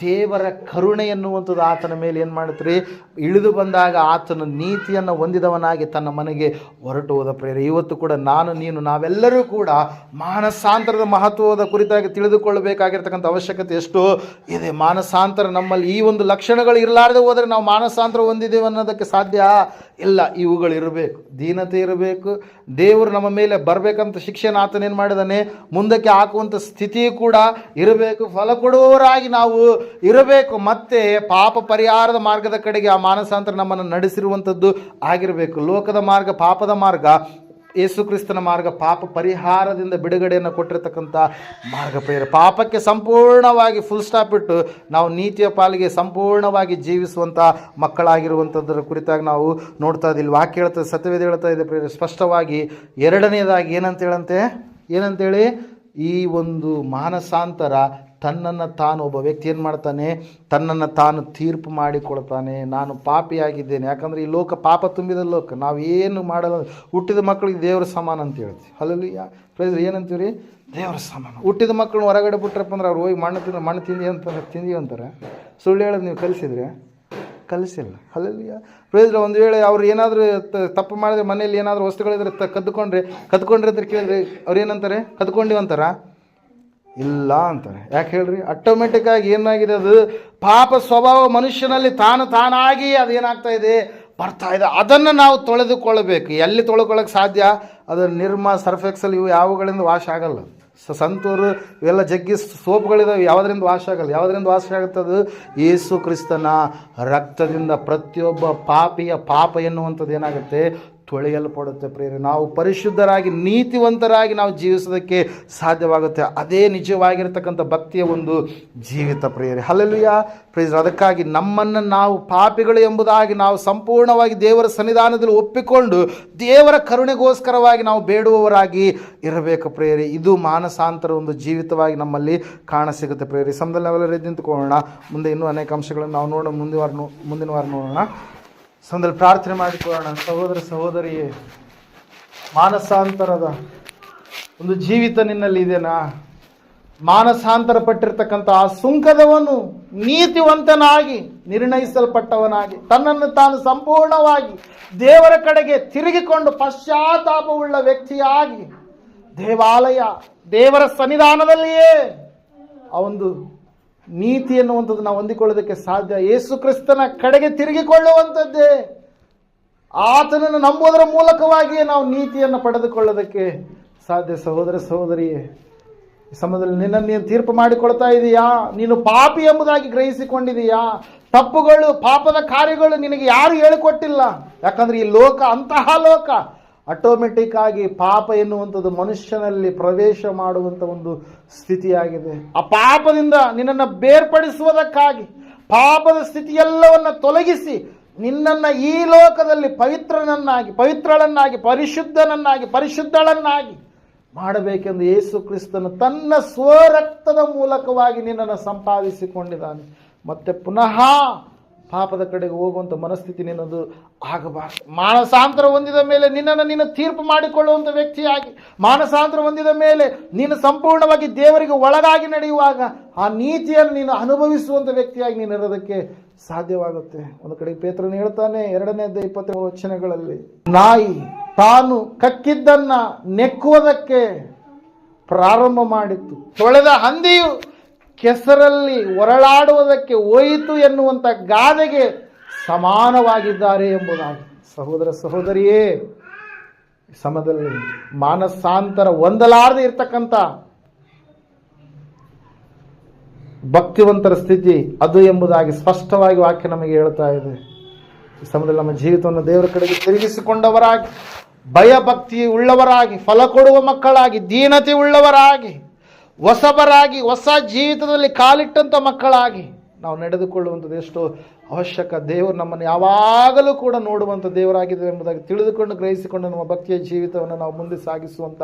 ದೇವರ ಕರುಣೆ ಎನ್ನುವಂಥದ್ದು ಆತನ ಮೇಲೆ ಏನು ಮಾಡುತ್ತೀರಿ? ಇಳಿದು ಬಂದಾಗ ಆತನ ನೀತಿಯನ್ನು ಹೊಂದಿದವನಾಗಿ ತನ್ನ ಮನೆಗೆ ಹೊರಟು ಹೋದ ಪ್ರೇರೆ ಇವತ್ತು ಕೂಡ ನಾನು, ನೀನು, ನಾವೆಲ್ಲರೂ ಕೂಡ ಮಾನಸಾಂತರದ ಮಹತ್ವದ ಕುರಿತಾಗಿ ತಿಳಿದುಕೊಳ್ಳಬೇಕಾಗಿರ್ತಕ್ಕಂಥ ಅವಶ್ಯಕತೆ ಎಷ್ಟು? ಇದೆ. ಮಾನಸಾಂತರ ನಮ್ಮಲ್ಲಿ ಈ ಒಂದು ಲಕ್ಷಣಗಳು ಇರಲಾರದೆ ಹೋದರೆ ನಾವು ಮಾನಸಾಂತರ ಹೊಂದಿದ್ದೇವೆ ಅನ್ನೋದಕ್ಕೆ ಸಾಧ್ಯ ಇಲ್ಲ. ಇವುಗಳಿರಬೇಕು ದೀನತೆ ಇರಬೇಕು. ದೇವರು ನಮ್ಮ ಮೇಲೆ ಬರಬೇಕಂತ ಶಿಕ್ಷಣ ಆತನೇನು ಮಾಡಿದಾನೆ? ಮುಂದಕ್ಕೆ ಹಾಕುವಂಥ ಸ್ಥಿತಿ ಕೂಡ ಇರಬೇಕು. ಫಲ ಕೊಡುವವರಾಗಿ ನಾವು ಇರಬೇಕು. ಮತ್ತೆ ಪಾಪ ಪರಿಹಾರದ ಮಾರ್ಗದ ಕಡೆಗೆ ಆ ಮಾನಸಾಂತರ ನಮ್ಮನ್ನು ನಡೆಸಿರುವಂಥದ್ದು ಆಗಿರಬೇಕು. ಲೋಕದ ಮಾರ್ಗ, ಪಾಪದ ಮಾರ್ಗ ಯೇಸು ಕ್ರಿಸ್ತನ ಮಾರ್ಗ ಪಾಪ ಪರಿಹಾರದಿಂದ ಬಿಡುಗಡೆಯನ್ನು ಕೊಟ್ಟಿರ್ತಕ್ಕಂಥ ಮಾರ್ಗ ಪ್ರೇರ ಪಾಪಕ್ಕೆ ಸಂಪೂರ್ಣವಾಗಿ ಫುಲ್ ಸ್ಟಾಪ್ ಇಟ್ಟು ನಾವು ನೀತಿಯ ಪಾಲಿಗೆ ಸಂಪೂರ್ಣವಾಗಿ ಜೀವಿಸುವಂಥ ಮಕ್ಕಳಾಗಿರುವಂಥದ್ದರ ಕುರಿತಾಗಿ ನಾವು ನೋಡ್ತಾ ಇದ್ದೀವಿ. ವಾಕ್ಯ ಹೇಳ್ತದೆ ಸತ್ಯವೇದ ಹೇಳ್ತಾ ಇದೆ ಪ್ರೇರ ಸ್ಪಷ್ಟವಾಗಿ ಎರಡನೇದಾಗಿ ಏನಂತ ಏನಂತೇಳಿ ಈ ಒಂದು ಮಾನಸಾಂತರ ತನ್ನನ್ನು ತಾನು ಒಬ್ಬ ವ್ಯಕ್ತಿ ಏನು ಮಾಡ್ತಾನೆ? ತನ್ನನ್ನು ತಾನು ತೀರ್ಪು ಮಾಡಿಕೊಳ್ತಾನೆ. ನಾನು ಪಾಪಿಯಾಗಿದ್ದೇನೆ. ಯಾಕಂದರೆ ಈ ಲೋಕ ಪಾಪ ತುಂಬಿದ ಲೋಕ. ನಾವು ಏನು ಮಾಡಲ್ಲ ಹುಟ್ಟಿದ ಮಕ್ಕಳಿಗೆ ದೇವರ ಸಮಾನ ಅಂತ ಹೇಳ್ತೀವಿ. ಅಲ್ಲಲ್ಲಿ ಪ್ರೈಸ್ ಏನಂತೀವಿ ದೇವರ ಸಮಾನ. ಹುಟ್ಟಿದ ಮಕ್ಕಳನ್ನ ಹೊರಗಡೆ ಬಿಟ್ರಪ್ಪ ಅಂದ್ರೆ ಅವ್ರು ಹೋಗಿ ಮಣ್ಣು ತಿಂದು ಮಣ್ಣು ತಿಂದಿ ಅಂತಾರೆ ತಿಂದಿ ಅಂತಾರೆ. ಸುಳ್ಳು ಹೇಳೋದು ನೀವು ಕಲಿಸಿದ್ರೆ? ಕಲಿಸಿಲ್ಲ. ಅಲ್ಲಲ್ಲಿಯ ಪ್ರಯೋಜನ ಒಂದು ವೇಳೆ ಅವ್ರು ಏನಾದರೂ ತಪ್ಪು ಮಾಡಿದ್ರೆ ಮನೇಲಿ ಏನಾದರೂ ವಸ್ತುಗಳಿದ್ರೆ ತ, ಕದ್ದುಕೊಂಡ್ರೆ ಕದ್ಕೊಂಡ್ರೆ ಅಂತ ಕೇಳಿದ್ರೆ ಅವ್ರು ಏನಂತಾರೆ? ಕದ್ಕೊಂಡಿವಿ ಅಂತಾರ? ಇಲ್ಲ ಅಂತಾರೆ. ಯಾಕೆ ಹೇಳ್ರಿ? ಆಟೋಮೆಟಿಕ್ಕಾಗಿ ಏನಾಗಿದೆ ಅದು? ಪಾಪ ಸ್ವಭಾವ ಮನುಷ್ಯನಲ್ಲಿ ತಾನು ತಾನಾಗಿ ಅದೇನಾಗ್ತಾ ಇದೆ? ಬರ್ತಾ ಇದೆ. ಅದನ್ನು ನಾವು ತೊಳೆದುಕೊಳ್ಳಬೇಕು. ಎಲ್ಲಿ ತೊಳ್ಕೊಳ್ಳೋಕೆ ಸಾಧ್ಯ? ಅದು ನಿರ್ಮ ಸರ್ಫೆಕ್ಸಲ್ ಇವು ಯಾವುಗಳಿಂದ ವಾಶ್ ಆಗಲ್ಲ. ಸಂತೂರು ಇವೆಲ್ಲ ಜಗ್ಗಿ ಸೋಪ್ಗಳಿದಾವೆ. ಯಾವುದರಿಂದ ವಾಸ ಆಗಲ್ಲ. ಯಾವುದರಿಂದ ವಾಸ ಆಗುತ್ತೆ ಅದು? ಯೇಸು ಕ್ರಿಸ್ತನ ರಕ್ತದಿಂದ ಪ್ರತಿಯೊಬ್ಬ ಪಾಪಿಯ ಪಾಪ ಎನ್ನುವಂಥದ್ದು ಏನಾಗುತ್ತೆ? ತೊಳೆಯಲ್ಪಡುತ್ತೆ ಪ್ರೇರಿ ನಾವು ಪರಿಶುದ್ಧರಾಗಿ, ನೀತಿವಂತರಾಗಿ ನಾವು ಜೀವಿಸೋದಕ್ಕೆ ಸಾಧ್ಯವಾಗುತ್ತೆ. ಅದೇ ನಿಜವಾಗಿರ್ತಕ್ಕಂಥ ಭಕ್ತಿಯ ಒಂದು ಜೀವಿತ ಪ್ರೇರಿ ಹಲಲುಯ ಪ್ರೇಸ್ ಅದಕ್ಕಾಗಿ ನಮ್ಮನ್ನು ನಾವು ಪಾಪಿಗಳು ಎಂಬುದಾಗಿ ನಾವು ಸಂಪೂರ್ಣವಾಗಿ ದೇವರ ಸನ್ನಿಧಾನದಲ್ಲಿ ಒಪ್ಪಿಕೊಂಡು ದೇವರ ಕರುಣೆಗೋಸ್ಕರವಾಗಿ ನಾವು ಬೇಡುವವರಾಗಿ ಇರಬೇಕು ಪ್ರೇರಿ ಇದು ಮಾನಸಾಂತರ ಒಂದು ಜೀವಿತವಾಗಿ ನಮ್ಮಲ್ಲಿ ಕಾಣಸಿಗುತ್ತೆ ಪ್ರೇರಿ ಸಮದಲ್ಲಿ ನಾವೆಲ್ಲರೂ ರೀತಿ ನಿಂತ್ಕೊಳ್ಳೋಣ. ಮುಂದೆ ಇನ್ನೂ ಅನೇಕ ಅಂಶಗಳನ್ನು ನಾವು ನೋಡೋಣ. ಮುಂದಿನ ವಾರ ಮುಂದಿನ ವಾರ ನೋಡೋಣ. ಸಮದಲ್ಲಿ ಪ್ರಾರ್ಥನೆ ಮಾಡಿಕೊಳ್ಳೋಣ. ಸಹೋದರ, ಸಹೋದರಿಯೇ, ಮಾನಸಾಂತರದ ಒಂದು ಜೀವಿತ ನಿನ್ನಲ್ಲಿ ಇದೆನಾ? ಮಾನಸಾಂತರ ಪಟ್ಟಿರ್ತಕ್ಕಂಥ ಆ ಸುಂಕದವನು ನೀತಿವಂತನಾಗಿ, ನಿರ್ಣಯಿಸಲ್ಪಟ್ಟವನಾಗಿ, ತನ್ನನ್ನು ತಾನು ಸಂಪೂರ್ಣವಾಗಿ ದೇವರ ಕಡೆಗೆ ತಿರುಗಿಕೊಂಡು ಪಶ್ಚಾತ್ತಾಪವುಳ್ಳ ವ್ಯಕ್ತಿಯಾಗಿ ದೇವಾಲಯ ದೇವರ ಸನ್ನಿಧಾನದಲ್ಲಿಯೇ ಆ ಒಂದು ನೀತಿ ಎನ್ನುವಂಥದ್ದು ನಾವು ಹೊಂದಿಕೊಳ್ಳೋದಕ್ಕೆ ಸಾಧ್ಯ. ಯೇಸು ಕ್ರಿಸ್ತನ ಕಡೆಗೆ ತಿರುಗಿಕೊಳ್ಳುವಂಥದ್ದೇ. ಆತನನ್ನು ನಂಬುವುದರ ಮೂಲಕವಾಗಿಯೇ ನಾವು ನೀತಿಯನ್ನು ಪಡೆದುಕೊಳ್ಳೋದಕ್ಕೆ ಸಾಧ್ಯ. ಸಹೋದರ ಸಹೋದರಿಯೇ ಸಮಯದಲ್ಲಿ ನಿನ್ನನ್ನು ನೀನು ತೀರ್ಪು ಮಾಡಿಕೊಳ್ತಾ ಇದೀಯಾ? ನೀನು ಪಾಪಿ ಎಂಬುದಾಗಿ ಗ್ರಹಿಸಿಕೊಂಡಿದೆಯಾ? ತಪ್ಪುಗಳು, ಪಾಪದ ಕಾರ್ಯಗಳು ನಿನಗೆ ಯಾರು ಹೇಳಿಕೊಟ್ಟಿಲ್ಲ? ಯಾಕಂದ್ರೆ ಈ ಲೋಕ ಅಂತಹ ಲೋಕ. ಆಟೋಮೆಟಿಕ್ ಆಗಿ ಪಾಪ ಎನ್ನುವಂಥದ್ದು ಮನುಷ್ಯನಲ್ಲಿ ಪ್ರವೇಶ ಮಾಡುವಂಥ ಒಂದು ಸ್ಥಿತಿಯಾಗಿದೆ. ಆ ಪಾಪದಿಂದ ನಿನ್ನನ್ನು ಬೇರ್ಪಡಿಸುವುದಕ್ಕಾಗಿ, ಪಾಪದ ಸ್ಥಿತಿಯೆಲ್ಲವನ್ನು ತೊಲಗಿಸಿ, ನಿನ್ನನ್ನು ಈ ಲೋಕದಲ್ಲಿ ಪವಿತ್ರನನ್ನಾಗಿ, ಪವಿತ್ರಳನ್ನಾಗಿ, ಪರಿಶುದ್ಧನನ್ನಾಗಿ, ಪರಿಶುದ್ಧಳನ್ನಾಗಿ ಮಾಡಬೇಕೆಂದು ಯೇಸು ಕ್ರಿಸ್ತನು ತನ್ನ ಸ್ವರಕ್ತದ ಮೂಲಕವಾಗಿ ನಿನ್ನನ್ನು ಸಂಪಾದಿಸಿಕೊಂಡಿದ್ದಾನೆ. ಮತ್ತೆ ಪುನಃ ಪಾಪದ ಕಡೆಗೆ ಹೋಗುವಂಥ ಮನಸ್ಥಿತಿ ನಿನ್ನದು ಆಗಬಾರದು. ಮಾನಸಾಂತರ ಹೊಂದಿದ ಮೇಲೆ ನಿನ್ನನ್ನು ನಿನ್ನ ತೀರ್ಪು ಮಾಡಿಕೊಳ್ಳುವಂಥ ವ್ಯಕ್ತಿಯಾಗಿ. ಮಾನಸಾಂತರ ಹೊಂದಿದ ಮೇಲೆ ನೀನು ಸಂಪೂರ್ಣವಾಗಿ ದೇವರಿಗೆ ಒಳಗಾಗಿ ನಡೆಯುವಾಗ ಆ ನೀತಿಯನ್ನು ನೀನು ಅನುಭವಿಸುವಂಥ ವ್ಯಕ್ತಿಯಾಗಿ ನೀನು ಇರೋದಕ್ಕೆ ಸಾಧ್ಯವಾಗುತ್ತೆ. ಒಂದು ಕಡೆ ಪೇತ್ರನು ಹೇಳ್ತಾನೆ ಎರಡನೇ ಇಪ್ಪತ್ತೇಳು ವಚನಗಳಲ್ಲಿ, ನಾಯಿ ತಾನು ಕಕ್ಕಿದ್ದನ್ನ ನೆಕ್ಕುವುದಕ್ಕೆ ಪ್ರಾರಂಭ ಮಾಡಿತ್ತು. ತೊಳೆದ ಹಂದಿಯು ಕೆಸರಲ್ಲಿ ಹೊರಳಾಡುವುದಕ್ಕೆ ಹೋಯಿತು ಎನ್ನುವಂಥ ಗಾದೆಗೆ ಸಮಾನವಾಗಿದ್ದಾರೆ ಎಂಬುದಾಗಿ. ಸಹೋದರ ಸಹೋದರಿಯೇ ಸಮದಲ್ಲಿ ಮಾನಸಾಂತರ ಹೊಂದಲಾರದೆ ಇರ್ತಕ್ಕಂಥ ಭಕ್ತಿವಂತರ ಸ್ಥಿತಿ ಅದು ಎಂಬುದಾಗಿ ಸ್ಪಷ್ಟವಾಗಿ ವಾಕ್ಯ ನಮಗೆ ಹೇಳ್ತಾ ಇದೆ. ಈ ಸಮಯದಲ್ಲಿ ನಮ್ಮ ಜೀವಿತವನ್ನು ದೇವರ ಕಡೆಗೆ ತಿರುಗಿಸಿಕೊಂಡವರಾಗಿ ಭಯಭಕ್ತಿ ಉಳ್ಳವರಾಗಿ ಫಲ ಕೊಡುವ ಮಕ್ಕಳಾಗಿ ದೀನತೆ ಉಳ್ಳವರಾಗಿ ಹೊಸಬರಾಗಿ ಹೊಸ ಜೀವಿತದಲ್ಲಿ ಕಾಲಿಟ್ಟಂಥ ಮಕ್ಕಳಾಗಿ ನಾವು ನಡೆದುಕೊಳ್ಳುವಂಥದ್ದು ಎಷ್ಟು ಅವಶ್ಯಕ ದೇವರು ನಮ್ಮನ್ನು ಯಾವಾಗಲೂ ಕೂಡ ನೋಡುವಂಥ ದೇವರಾಗಿದೆ ಎಂಬುದಾಗಿ ತಿಳಿದುಕೊಂಡು ಗ್ರಹಿಸಿಕೊಂಡು ನಮ್ಮ ಭಕ್ತಿಯ ಜೀವಿತವನ್ನು ನಾವು ಮುಂದೆ ಸಾಗಿಸುವಂಥ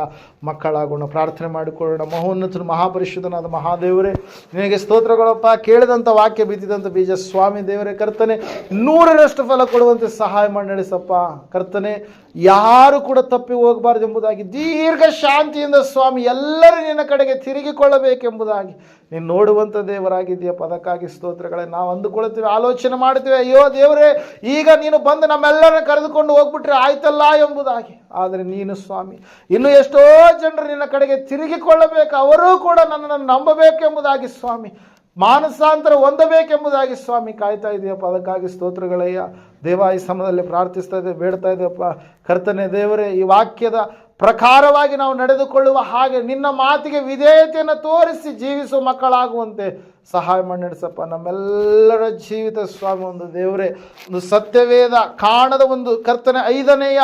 ಮಕ್ಕಳಾಗೋಣ. ಪ್ರಾರ್ಥನೆ ಮಾಡಿಕೊಳ್ಳೋಣ. ಮಹೋನ್ನತನು, ಮಹಾಪರಿಶುದ್ಧನಾದ ಮಹಾದೇವರೇ, ನಿನಗೆ ಸ್ತೋತ್ರಗಳಪ್ಪ. ಕೇಳಿದಂಥ ವಾಕ್ಯ ಬಿದ್ದಿದಂಥ ಬೀಜ ಸ್ವಾಮಿ ದೇವರೇ, ಕರ್ತನೆ, ನೂರರಷ್ಟು ಫಲ ಕೊಡುವಂತೆ ಸಹಾಯ ಮಾಡಿ ನಡೆಸಪ್ಪ. ಕರ್ತನೆ, ಯಾರು ಕೂಡ ತಪ್ಪಿ ಹೋಗಬಾರ್ದು ಎಂಬುದಾಗಿ, ದೀರ್ಘ ಶಾಂತಿಯಿಂದ ಸ್ವಾಮಿ, ಎಲ್ಲರೂ ನಿನ್ನ ಕಡೆಗೆ ತಿರುಗಿಕೊಳ್ಳಬೇಕೆಂಬುದಾಗಿ ನೀನು ನೋಡುವಂಥ ದೇವರಾಗಿದೆಯಪ್ಪ ಅದಕ್ಕಾಗಿ ಸ್ತೋತ್ರಗಳೇ, ನಾವು ಅಂದುಕೊಳ್ಳುತ್ತೇವೆ. ಆಲೋಚನೆ ಮಾಡ್ತೀವಿ ಅಯ್ಯೋ ದೇವರೇ, ಈಗ ನೀನು ಬಂದು ನಮ್ಮೆಲ್ಲರನ್ನ ಕರೆದುಕೊಂಡು ಹೋಗ್ಬಿಟ್ರೆ ಆಯ್ತಲ್ಲ ಎಂಬುದಾಗಿ. ಆದರೆ ನೀನು ಸ್ವಾಮಿ, ಇನ್ನು ಎಷ್ಟೋ ಜನರು ನಿನ್ನ ಕಡೆಗೆ ತಿರುಗಿಕೊಳ್ಳಬೇಕು, ಅವರೂ ಕೂಡ ನನ್ನನ್ನು ನಂಬಬೇಕೆಂಬುದಾಗಿ ಸ್ವಾಮಿ, ಮಾನಸಾಂತರ ಹೊಂದಬೇಕೆಂಬುದಾಗಿ ಸ್ವಾಮಿ ಕಾಯ್ತಾ ಇದೆಯಪ್ಪ. ಅದಕ್ಕಾಗಿ ಸ್ತೋತ್ರಗಳಯ್ಯ, ದೇವ ಈ ಸಮಯದಲ್ಲಿ ಪ್ರಾರ್ಥಿಸ್ತಾ ಇದೆ, ಬೇಡ್ತಾ ಇದೆಯಪ್ಪ. ಕರ್ತನೆ ದೇವರೇ, ಈ ವಾಕ್ಯದ ಪ್ರಕಾರವಾಗಿ ನಾವು ನಡೆದುಕೊಳ್ಳುವ ಹಾಗೆ ನಿನ್ನ ಮಾತಿಗೆ ವಿಧೇಯತೆಯನ್ನು ತೋರಿಸಿ ಜೀವಿಸುವ ಮಕ್ಕಳಾಗುವಂತೆ ಸಹಾಯ ಮಾಡಿ ನಡೆಸಪ್ಪ. ನಮ್ಮೆಲ್ಲರ ಜೀವಿತ ಸ್ವಾಮಿ, ಒಂದು ದೇವರೇ, ಒಂದು ಸತ್ಯವೇದ ಕಾಣದ ಒಂದು ಕರ್ತನೆ, ಐದನೆಯ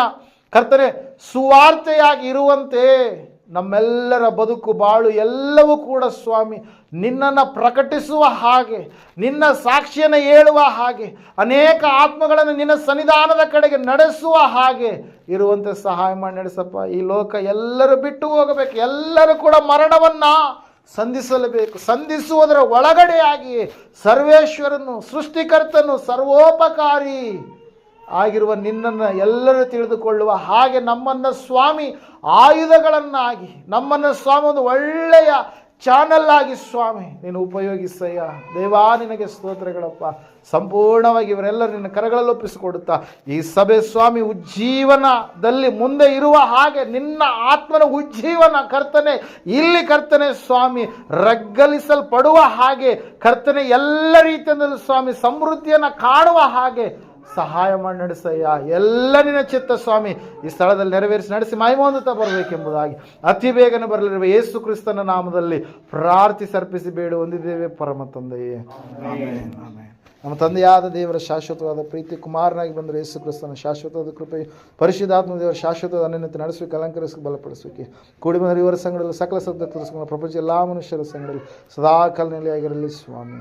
ಕರ್ತನೆ, ಸುವಾರ್ತೆಯಾಗಿ ಇರುವಂತೆ. ನಮ್ಮೆಲ್ಲರ ಬದುಕು ಬಾಳು ಎಲ್ಲವೂ ಕೂಡ ಸ್ವಾಮಿ, ನಿನ್ನನ್ನು ಪ್ರಕಟಿಸುವ ಹಾಗೆ, ನಿನ್ನ ಸಾಕ್ಷಿಯನ್ನು ಹೇಳುವ ಹಾಗೆ, ಅನೇಕ ಆತ್ಮಗಳನ್ನು ನಿನ್ನ ಸನ್ನಿಧಾನದ ಕಡೆಗೆ ನಡೆಸುವ ಹಾಗೆ ಇರುವಂತೆ ಸಹಾಯ ಮಾಡಿ ನಡೆಸಪ್ಪ. ಈ ಲೋಕ ಎಲ್ಲರೂ ಬಿಟ್ಟು ಹೋಗಬೇಕು, ಎಲ್ಲರೂ ಕೂಡ ಮರಣವನ್ನು ಸಂಧಿಸಲೇಬೇಕು. ಸಂಧಿಸುವುದರ ಒಳಗಡೆಯಾಗಿ ಸರ್ವೇಶ್ವರನು, ಸೃಷ್ಟಿಕರ್ತನು, ಸರ್ವೋಪಕಾರಿ ಆಗಿರುವ ನಿನ್ನನ್ನು ಎಲ್ಲರೂ ತಿಳಿದುಕೊಳ್ಳುವ ಹಾಗೆ ನಮ್ಮನ್ನು ಸ್ವಾಮಿ ಆಯುಧಗಳನ್ನಾಗಿ, ನಮ್ಮನ್ನು ಸ್ವಾಮಿ ಒಂದು ಒಳ್ಳೆಯ ಚಾನಲ್ ಆಗಿ ಸ್ವಾಮಿ, ನೀನು ಉಪಯೋಗಿಸಯ್ಯ. ದೇವಾ, ನಿನಗೆ ಸ್ತೋತ್ರಗಳಪ್ಪ. ಸಂಪೂರ್ಣವಾಗಿ ಇವರೆಲ್ಲರೂ ನಿನ್ನ ಕರಗಳಲ್ಲಿ ಒಪ್ಪಿಸಿಕೊಡುತ್ತಾ, ಈ ಸಭೆ ಸ್ವಾಮಿ ಉಜ್ಜೀವನದಲ್ಲಿ ಮುಂದೆ ಇರುವ ಹಾಗೆ ನಿನ್ನ ಆತ್ಮನ ಉಜ್ಜೀವನ ಕರ್ತನೆ, ಇಲ್ಲಿ ಕರ್ತನೆ ಸ್ವಾಮಿ, ರಗ್ಗಲಿಸಲ್ಪಡುವ ಹಾಗೆ ಕರ್ತನೆ ಎಲ್ಲ ರೀತಿಯಿಂದಲೂ ಸ್ವಾಮಿ ಸಮೃದ್ಧಿಯನ್ನು ಕಾಣುವ ಹಾಗೆ ಸಹಾಯ ಮಾಡಿ ನಡೆಸಯ್ಯ. ಎಲ್ಲ ನಿನ್ನ ಚಿತ್ತ ಸ್ವಾಮಿ ಈ ಸ್ಥಳದಲ್ಲಿ ನೆರವೇರಿಸಿ ನಡೆಸಿ ಮಹಿಮೋನ್ನತ ಬರಬೇಕೆಂಬುದಾಗಿ. ಅತಿ ಬೇಗನೆ ಬರಲಿರುವ ಯೇಸು ಕ್ರಿಸ್ತನ ನಾಮದಲ್ಲಿ ಪ್ರಾರ್ಥಿ ಸರ್ಪಿಸಿ ಬೇಡು ಹೊಂದಿದ್ದೇವೆ ಪರಮ ತಂದೆಯೇ. ನಮ್ಮ ತಂದೆಯಾದ ದೇವರ ಶಾಶ್ವತವಾದ ಪ್ರೀತಿ ಕುಮಾರನಾಗಿ ಬಂದರೆ ಯೇಸು ಕ್ರಿಸ್ತನ ಶಾಶ್ವತವಾದ ಕೃಪೆ, ಪರಿಶುದ್ಧಾತ್ಮ ದೇವರ ಶಾಶ್ವತವಾದ ಅನ್ಯತೆ ನಡೆಸುವಿಕೆ ಅಲಂಕರಿಸಿ ಬಲಪಡಿಸುವಿಕೆ. ಕೂಡಿ ಬಂದರೆ ಇವರ ಸಂಗಡಲ್ಲಿ ಸಕಲ ಸದ್ದ ಪ್ರಪಂಚ ಎಲ್ಲ ಮನುಷ್ಯರ ಸಂಗಡಲ್ಲಿ ಸದಾ ಕಾಲನಲ್ಲಿ ಆಗಿರಲಿ ಸ್ವಾಮಿ.